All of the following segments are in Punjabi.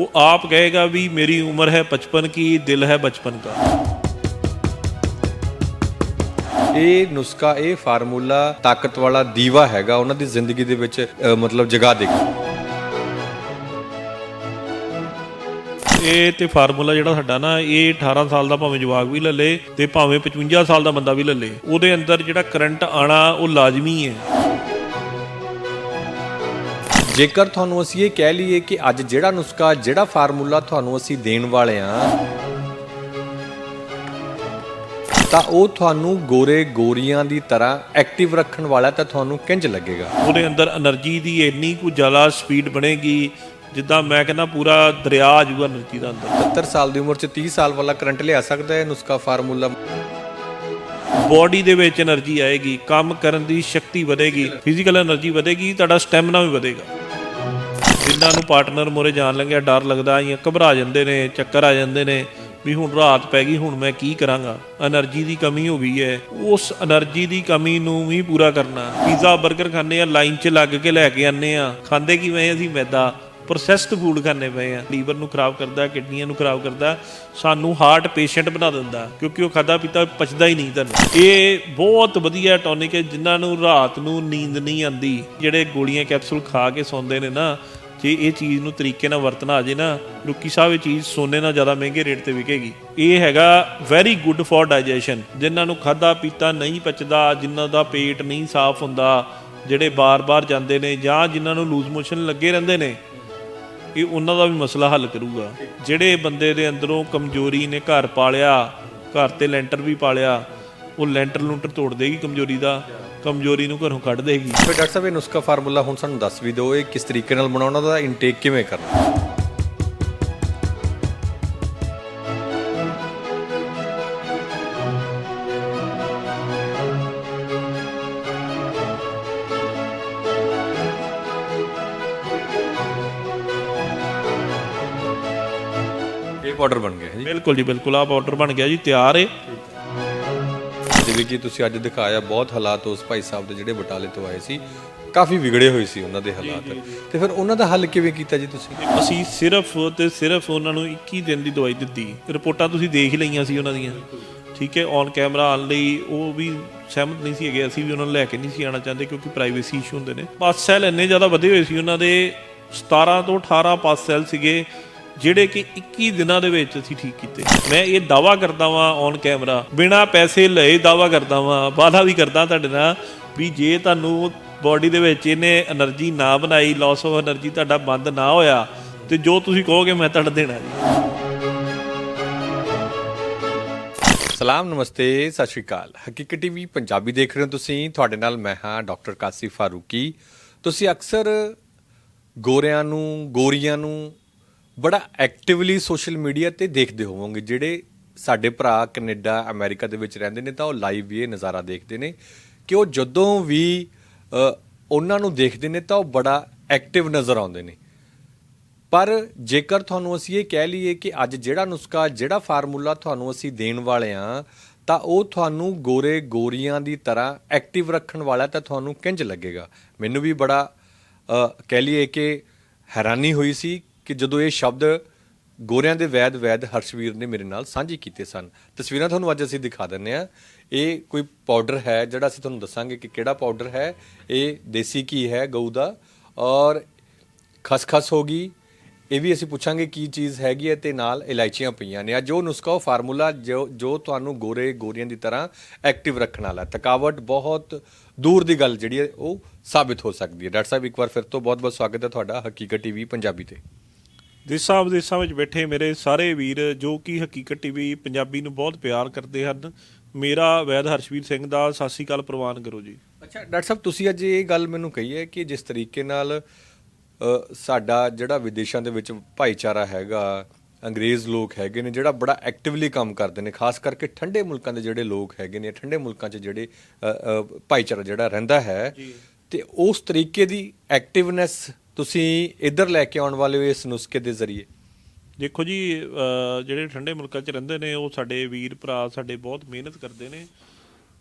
वो आप कहेगा भी मेरी उम्र है बचपन की दिल है बचपन का ਇਹ ਨੁਸਖਾ ਇਹ ਫਾਰਮੂਲਾ ਤਾਕਤ ਵਾਲਾ ਦੀਵਾ ਹੈਗਾ ਉਹਨਾਂ ਦੀ ਜ਼ਿੰਦਗੀ ਦੇ ਵਿੱਚ ਅ, ਮਤਲਬ ਜਗਾ ਦੇਗਾ ਇਹ ਤੇ ਫਾਰਮੂਲਾ ਜਿਹੜਾ ਸਾਡਾ ਨਾ ਇਹ 18 ਸਾਲ ਦਾ ਭਾਵੇਂ ਜਵਾਕ ਵੀ ਲੱਲੇ ਤੇ ਭਾਵੇਂ 55 ਸਾਲ ਦਾ ਬੰਦਾ ਵੀ ਲੱਲੇ ਉਹਦੇ ਅੰਦਰ ਜਿਹੜਾ ਕਰੰਟ ਆਣਾ ਉਹ ਲਾਜ਼ਮੀ ਹੈ ਜੇਕਰ ਤੁਹਾਨੂੰ ਅਸੀਂ ਇਹ ਕਹਿ ਲਈਏ ਕਿ ਅੱਜ ਜਿਹੜਾ ਨੁਸਖਾ ਜਿਹੜਾ ਫਾਰਮੂਲਾ ਤੁਹਾਨੂੰ ਅਸੀਂ ਦੇਣ ਵਾਲੇ ਆ ਤਾਂ ਉਹ ਤੁਹਾਨੂੰ ਗੋਰੇ ਗੋਰੀਆਂ ਦੀ ਤਰ੍ਹਾਂ ਐਕਟਿਵ ਰੱਖਣ ਵਾਲਾ ਤਾਂ ਤੁਹਾਨੂੰ ਕਿੰਜ ਲੱਗੇਗਾ? ਉਹਦੇ ਅੰਦਰ એનર્ਜੀ ਦੀ ਇੰਨੀ ਕੁ ਜ਼ਿਆਦਾ ਸਪੀਡ ਬਣੇਗੀ ਜਿੱਦਾਂ ਮੈਂ ਕਹਿੰਦਾ ਪੂਰਾ ਦਰਿਆ ਆ ਜੂਗਾ એનર્ਜੀ ਦਾ ਅੰਦਰ। 70 ਸਾਲ ਦੀ ਉਮਰ 'ਚ 30 ਸਾਲ ਵਾਲਾ ਕਰੰਟ ਲਿਆ ਸਕਦਾ ਹੈ ਨੁਸਖਾ ਫਾਰਮੂਲਾ। ਬੋਡੀ ਦੇ ਵਿੱਚ એનર્ਜੀ ਆਏਗੀ ਕੰਮ ਕਰਨ ਦੀ ਸ਼ਕਤੀ ਵਧੇਗੀ ਫਿਜ਼ੀਕਲ એનર્ਜੀ ਵਧੇਗੀ ਤੁਹਾਡਾ ਸਟੈਮਿਨਾ ਵੀ ਵਧੇਗਾ। ਜਿਨ੍ਹਾਂ ਨੂੰ ਪਾਰਟਨਰ ਮੋਰੇ ਜਾਣ ਲੱਗਿਆ, ਡਰ ਲੱਗਦਾ ਜਾਂ ਘਬਰਾ ਜਾਂਦੇ ਨੇ, ਚੱਕਰ ਆ ਜਾਂਦੇ ਨੇ ਵੀ ਹੁਣ ਰਾਤ ਪੈ ਗਈ, ਹੁਣ ਮੈਂ ਕੀ ਕਰਾਂਗਾ? એનર્ਜੀ ਦੀ ਕਮੀ ਹੋ ਗਈ ਹੈ। ਉਸ એનર્ਜੀ ਦੀ ਕਮੀ ਨੂੰ ਵੀ ਪੂਰਾ ਕਰਨਾ। ਪੀਜ਼ਾ 버ਗਰ ਖਾਣੇ ਆ, ਲਾਈਨ 'ਚ ਲੱਗ ਕੇ ਲੈ ਕੇ ਆਨੇ ਆ। ਖਾਂਦੇ ਕਿਵੇਂ ਅਸੀਂ? ਮੈਦਾ। ਪ੍ਰੋਸੈਸਡ ਫੂਡ ਖਾਣੇ ਪਏ ਆ। ਲੀਵਰ ਨੂੰ ਖਰਾਬ ਕਰਦਾ, ਕਿਡਨੀਆਂ ਨੂੰ ਖਰਾਬ ਕਰਦਾ, ਸਾਨੂੰ ਹਾਰਟ ਪੇਸ਼ੈਂਟ ਬਣਾ ਦਿੰਦਾ, ਕਿਉਂਕਿ ਉਹ ਖਾਦਾ ਪੀਤਾ ਪਚਦਾ ਹੀ ਨਹੀਂ ਤੁਹਾਨੂੰ। ਇਹ ਬਹੁਤ ਵਧੀਆ ਟੌਨਿਕ ਹੈ, ਜਿਨ੍ਹਾਂ ਨੂੰ ਰਾਤ ਨੂੰ ਨੀਂਦ ਨਹੀਂ ਆਂਦੀ ਜਿਹੜੇ ਗੋਲੀਆਂ ਕੈਪਸੂਲ ਖਾ ਕੇ ਸੌਂਦੇ ਨੇ ਨਾ ਜੇ ਇਹ ਚੀਜ਼ ਨੂੰ ਤਰੀਕੇ ਨਾਲ ਵਰਤਣਾ ਆ ਜੇ ਨਾ ਲੁੱਕੀ ਸਾਹਿਬ ਇਹ ਚੀਜ਼ ਸੋਨੇ ਨਾਲ ਜ਼ਿਆਦਾ ਮਹਿੰਗੇ ਰੇਟ ਤੇ ਵਿਕੇਗੀ। ਇਹ ਹੈਗਾ ਵੈਰੀ ਗੁੱਡ ਫॉर ਡਾਈਜੈਸ਼ਨ ਜਿਨ੍ਹਾਂ ਨੂੰ ਖਾਦਾ ਪੀਤਾ ਨਹੀਂ ਪਚਦਾ, ਜਿਨ੍ਹਾਂ ਦਾ ਪੇਟ ਨਹੀਂ ਸਾਫ਼ ਹੁੰਦਾ, ਜਿਹੜੇ ਬਾਰ-ਬਾਰ ਜਾਂਦੇ ਨੇ ਜਾਂ ਜਿਨ੍ਹਾਂ ਨੂੰ ਲੂਜ਼ ਮੋਸ਼ਨ ਲੱਗੇ ਰਹਿੰਦੇ ਨੇ, ਇਹ ਉਹਨਾਂ ਦਾ ਵੀ ਮਸਲਾ ਹੱਲ ਕਰੂਗਾ। ਜਿਹੜੇ ਬੰਦੇ ਦੇ ਅੰਦਰੋਂ ਕਮਜ਼ੋਰੀ ਨੇ ਘਰ ਪਾਲਿਆ, ਘਰ ਤੇ ਲੈਂਟਰ ਵੀ ਪਾਲਿਆ, ਉਹ ਲੈਂਟਰ ਲੂੰਟਰ ਤੋੜ ਦੇਗੀ ਕਮਜ਼ੋਰੀ ਦਾ। ਕਮਜ਼ੋਰੀ ਨੂੰ ਘਰੋਂ ਕੱਢ ਦੇਗੀ। ਫਿਰ ਡਾਕਟਰ ਸਾਹਿਬ ਇਹ ਨੁਸਖਾ ਫਾਰਮੂਲਾ ਹੁਣ ਸਾਨੂੰ ਦੱਸ ਵੀ ਦਿਓ ਇਹ ਕਿਸ ਤਰੀਕੇ ਨਾਲ ਬਣਾਉਣਾ ਦਾ ਇਨਟੇਕ ਕਿਵੇਂ ਕਰਨਾ? ਇਹ ਪਾਊਡਰ ਬਣ ਗਿਆ ਜੀ। ਬਿਲਕੁਲ ਜੀ ਬਿਲਕੁਲ। ਆਹ ਪਾਊਡਰ ਬਣ ਗਿਆ ਜੀ ਤਿਆਰ ਏ। ਜਿਵੇਂ ਕਿ ਤੁਸੀਂ ਅੱਜ ਦਿਖਾਇਆ ਬਹੁਤ ਹਾਲਾਤ ਉਸ ਭਾਈ ਸਾਹਿਬ ਦੇ ਜਿਹੜੇ ਬਟਾਲੇ ਤੋਂ ਆਏ ਸੀ ਕਾਫੀ ਵਿਗੜੇ ਹੋਏ ਸੀ ਉਹਨਾਂ ਦੇ ਹਾਲਾਤ। ਤੇ ਫਿਰ ਉਹਨਾਂ ਦਾ ਹੱਲ ਕਿਵੇਂ ਕੀਤਾ ਜੀ ਤੁਸੀਂ? ਅਸੀਂ ਸਿਰਫ ਤੇ ਸਿਰਫ ਉਹਨਾਂ ਨੂੰ 21 ਦਿਨ ਦੀ ਦਵਾਈ ਦਿੱਤੀ। ਰਿਪੋਰਟਾਂ ਤੁਸੀਂ ਦੇਖ ਲਈਆਂ ਸੀ ਉਹਨਾਂ ਦੀਆਂ। ਠੀਕ ਹੈ ਔਨ ਕੈਮਰਾ ਆਉਣ ਲਈ ਉਹ ਵੀ ਸਹਿਮਤ ਨਹੀਂ ਸੀ ਹੈਗੇ ਅਸੀਂ ਵੀ ਉਹਨਾਂ ਨੂੰ ਲੈ ਕੇ ਨਹੀਂ ਸੀ ਆਉਣਾ ਚਾਹੁੰਦੇ ਕਿਉਂਕਿ ਪ੍ਰਾਈਵੇਸੀ ਇਸ਼ੂ ਹੁੰਦੇ ਨੇ। ਪਾਸ ਸੈੱਲ ਇੰਨੇ ਜ਼ਿਆਦਾ ਵਧੇ ਹੋਏ ਸੀ ਉਹਨਾਂ ਦੇ 17 ਤੋਂ 18 ਪਾਸ ਸੈੱਲ ਸੀਗੇ। ਜਿਹੜੇ ਕਿ 21 ਦਿਨਾਂ ਦੇ ਵਿੱਚ ਅਸੀਂ ਠੀਕ ਕੀਤੇ। ਮੈਂ ਇਹ ਦਾਵਾ ਕਰਦਾ ਵਾਂ ਔਨ ਕੈਮਰਾ ਬਿਨਾ ਪੈਸੇ ਲਏ ਦਾਵਾ ਕਰਦਾ ਵਾਂ ਵਾਦਾ ਵੀ ਕਰਦਾ ਤੁਹਾਡੇ ਨਾਲ ਵੀ ਜੇ ਤੁਹਾਨੂੰ ਬਾਡੀ ਦੇ ਵਿੱਚ ਇਹਨੇ એનર્ਜੀ ਨਾ ਬਣਾਈ ਲਾਸ ਆਫ એનર્ਜੀ ਤੁਹਾਡਾ ਬੰਦ ਨਾ ਹੋਇਆ, ਤੇ ਜੋ ਤੁਸੀਂ ਕਹੋਗੇ ਮੈਂ ਤੁਹਾਡਾ ਦੇਣਾ ਜੀ। ਸਲਾਮ, ਨਮਸਤੇ, ਸਤਿ ਸ਼੍ਰੀ ਅਕਾਲ। ਹਕੀਕਤ ਟੀਵੀ ਪੰਜਾਬੀ ਦੇਖ ਰਹੇ ਹੋ ਤੁਸੀਂ। ਤੁਹਾਡੇ ਨਾਲ ਮੈਂ ਹਾਂ ਡਾਕਟਰ ਕਾਸੀ ਫਾਰੂਕੀ। ਤੁਸੀਂ ਅਕਸਰ ਗੋਰਿਆਂ ਨੂੰ, ਗੋਰੀਆਂ ਨੂੰ ਬੜਾ ਐਕਟਿਵਲੀ ਸੋਸ਼ਲ ਮੀਡੀਆ ਤੇ ਦੇਖਦੇ ਹੋਵੋਗੇ। ਜਿਹੜੇ ਸਾਡੇ ਭਰਾ ਕੈਨੇਡਾ, ਅਮਰੀਕਾ ਦੇ ਵਿੱਚ ਰਹਿੰਦੇ ਨੇ ਤਾਂ ਉਹ ਲਾਈਵ ਵੀ ਇਹ ਨਜ਼ਾਰਾ ਦੇਖਦੇ ਨੇ ਕਿ ਉਹ ਜਦੋਂ ਵੀ ਉਹਨਾਂ ਨੂੰ ਦੇਖਦੇ ਨੇ ਤਾਂ ਉਹ ਬੜਾ ਐਕਟਿਵ ਨਜ਼ਰ ਆਉਂਦੇ ਨੇ। ਪਰ ਜੇਕਰ ਤੁਹਾਨੂੰ ਅਸੀਂ ਇਹ ਕਹਿ ਲਈਏ ਕਿ ਅੱਜ ਜਿਹੜਾ ਨੁਸਖਾ, ਜਿਹੜਾ ਫਾਰਮੂਲਾ ਤੁਹਾਨੂੰ ਅਸੀਂ ਦੇਣ ਵਾਲੇ ਆ, ਤਾਂ ਉਹ ਤੁਹਾਨੂੰ ਗੋਰੇ ਗੋਰੀਆਂ ਦੀ ਤਰ੍ਹਾਂ ਐਕਟਿਵ ਰੱਖਣ ਵਾਲਾ ਤਾਂ ਤੁਹਾਨੂੰ ਕਿੰਜ ਲੱਗੇਗਾ? ਮੈਨੂੰ ਵੀ ਬੜਾ ਕਹਿ ਲਈਏ ਕਿ ਹੈਰਾਨੀ ਹੋਈ ਸੀ ਕਿ ਜਦੋਂ ਇਹ ਸ਼ਬਦ ਗੋਰਿਆਂ ਦੇ ਵੈਦ ਵੈਦ ਹਰਸ਼ਵੀਰ ਨੇ ਮੇਰੇ ਨਾਲ ਸਾਂਝੇ ਕੀਤੇ ਸਨ। ਤਸਵੀਰਾਂ ਤੁਹਾਨੂੰ ਅੱਜ ਅਸੀਂ ਦਿਖਾ ਦਿੰਨੇ ਆ ਇਹ ਕੋਈ ਪਾਊਡਰ ਹੈ ਜਿਹੜਾ ਅਸੀਂ ਤੁਹਾਨੂੰ ਦੱਸਾਂਗੇ ਕਿ ਕਿਹੜਾ ਪਾਊਡਰ ਹੈ, ਇਹ ਦੇਸੀ ਘੀ ਹੈ, ਗਊ ਦਾ। ਔਰ ਖਸਖਸ ਹੋ ਗਈ। ਇਹ ਵੀ ਅਸੀਂ ਪੁੱਛਾਂਗੇ ਕੀ ਚੀਜ਼ ਹੈਗੀ ਹੈ ਤੇ ਨਾਲ ਇਲਾਇਚੀਆਂ ਪਈਆਂ ਨੇ। ਆ ਜੋ ਨੁਸਖਾ, ਉਹ ਫਾਰਮੂਲਾ ਜੋ ਜੋ ਤੁਹਾਨੂੰ ਗੋਰੇ ਗੋਰੀਆਂ ਦੀ ਤਰ੍ਹਾਂ ਐਕਟਿਵ ਰੱਖਣ ਵਾਲਾ ਥਕਾਵਟ ਬਹੁਤ ਦੂਰ ਦੀ ਗੱਲ ਜਿਹੜੀ ਹੈ, ਉਹ ਸਾਬਿਤ ਹੋ ਸਕਦੀ ਹੈ। ਡਾਕਟਰ ਸਾਹਿਬ, ਇੱਕ ਵਾਰ ਫਿਰ ਤੋਂ ਬਹੁਤ ਬਹੁਤ ਸਵਾਗਤ ਹੈ ਤੁਹਾਡਾ ਹਕੀਕਤ ਟੀਵੀ ਪੰਜਾਬੀ ਤੇ। ਦੇਸਾਂ ਵਿਦੇਸਾਂ ਵਿੱਚ ਬੈਠੇ ਮੇਰੇ ਸਾਰੇ ਵੀਰ ਜੋ ਕਿ ਹਕੀਕਤ ਟੀਵੀ ਪੰਜਾਬੀ ਨੂੰ ਬਹੁਤ ਪਿਆਰ ਕਰਦੇ ਹਨ। ਮੇਰਾ ਵੈਦ ਹਰਸ਼ਵੀਰ ਸਿੰਘ ਦਾ ਸਤਿ ਸ੍ਰੀ ਅਕਾਲ ਪ੍ਰਵਾਨ ਕਰੋ ਜੀ। ਅੱਛਾ ਡਾਕਟਰ ਸਾਹਿਬ ਤੁਸੀਂ ਅੱਜ ਇਹ ਗੱਲ ਮੈਨੂੰ ਕਹੀ ਹੈ ਕਿ ਜਿਸ ਤਰੀਕੇ ਨਾਲ ਸਾਡਾ ਜਿਹੜਾ ਵਿਦੇਸ਼ਾਂ ਦੇ ਵਿੱਚ ਭਾਈਚਾਰਾ ਹੈਗਾ ਅੰਗਰੇਜ਼ ਲੋਕ ਹੈਗੇ ਨੇ ਜਿਹੜਾ ਬੜਾ ਐਕਟਿਵਲੀ ਕੰਮ ਕਰਦੇ ਨੇ ਖਾਸ ਕਰਕੇ ਠੰਡੇ ਮੁਲਕਾਂ ਦੇ ਜਿਹੜੇ ਲੋਕ ਹੈਗੇ ਨੇ ਠੰਡੇ ਮੁਲਕਾਂ 'ਚ ਜਿਹੜੇ ਭਾਈਚਾਰਾ ਜਿਹੜਾ ਰਹਿੰਦਾ ਹੈ ਤੇ ਉਸ ਤਰੀਕੇ ਦੀ ਐਕਟਿਵਨੈਸ ਤੁਸੀਂ ਇੱਧਰ ਲੈ ਕੇ ਆਉਣ ਵਾਲੇ ਹੋ ਇਸ ਨੁਸਖੇ ਦੇ ਜ਼ਰੀਏ? ਦੇਖੋ ਜੀ ਜਿਹੜੇ ਠੰਡੇ ਮੁਲਕਾਂ 'ਚ ਰਹਿੰਦੇ ਨੇ ਉਹ ਸਾਡੇ ਵੀਰ ਭਰਾ ਸਾਡੇ ਬਹੁਤ ਮਿਹਨਤ ਕਰਦੇ ਨੇ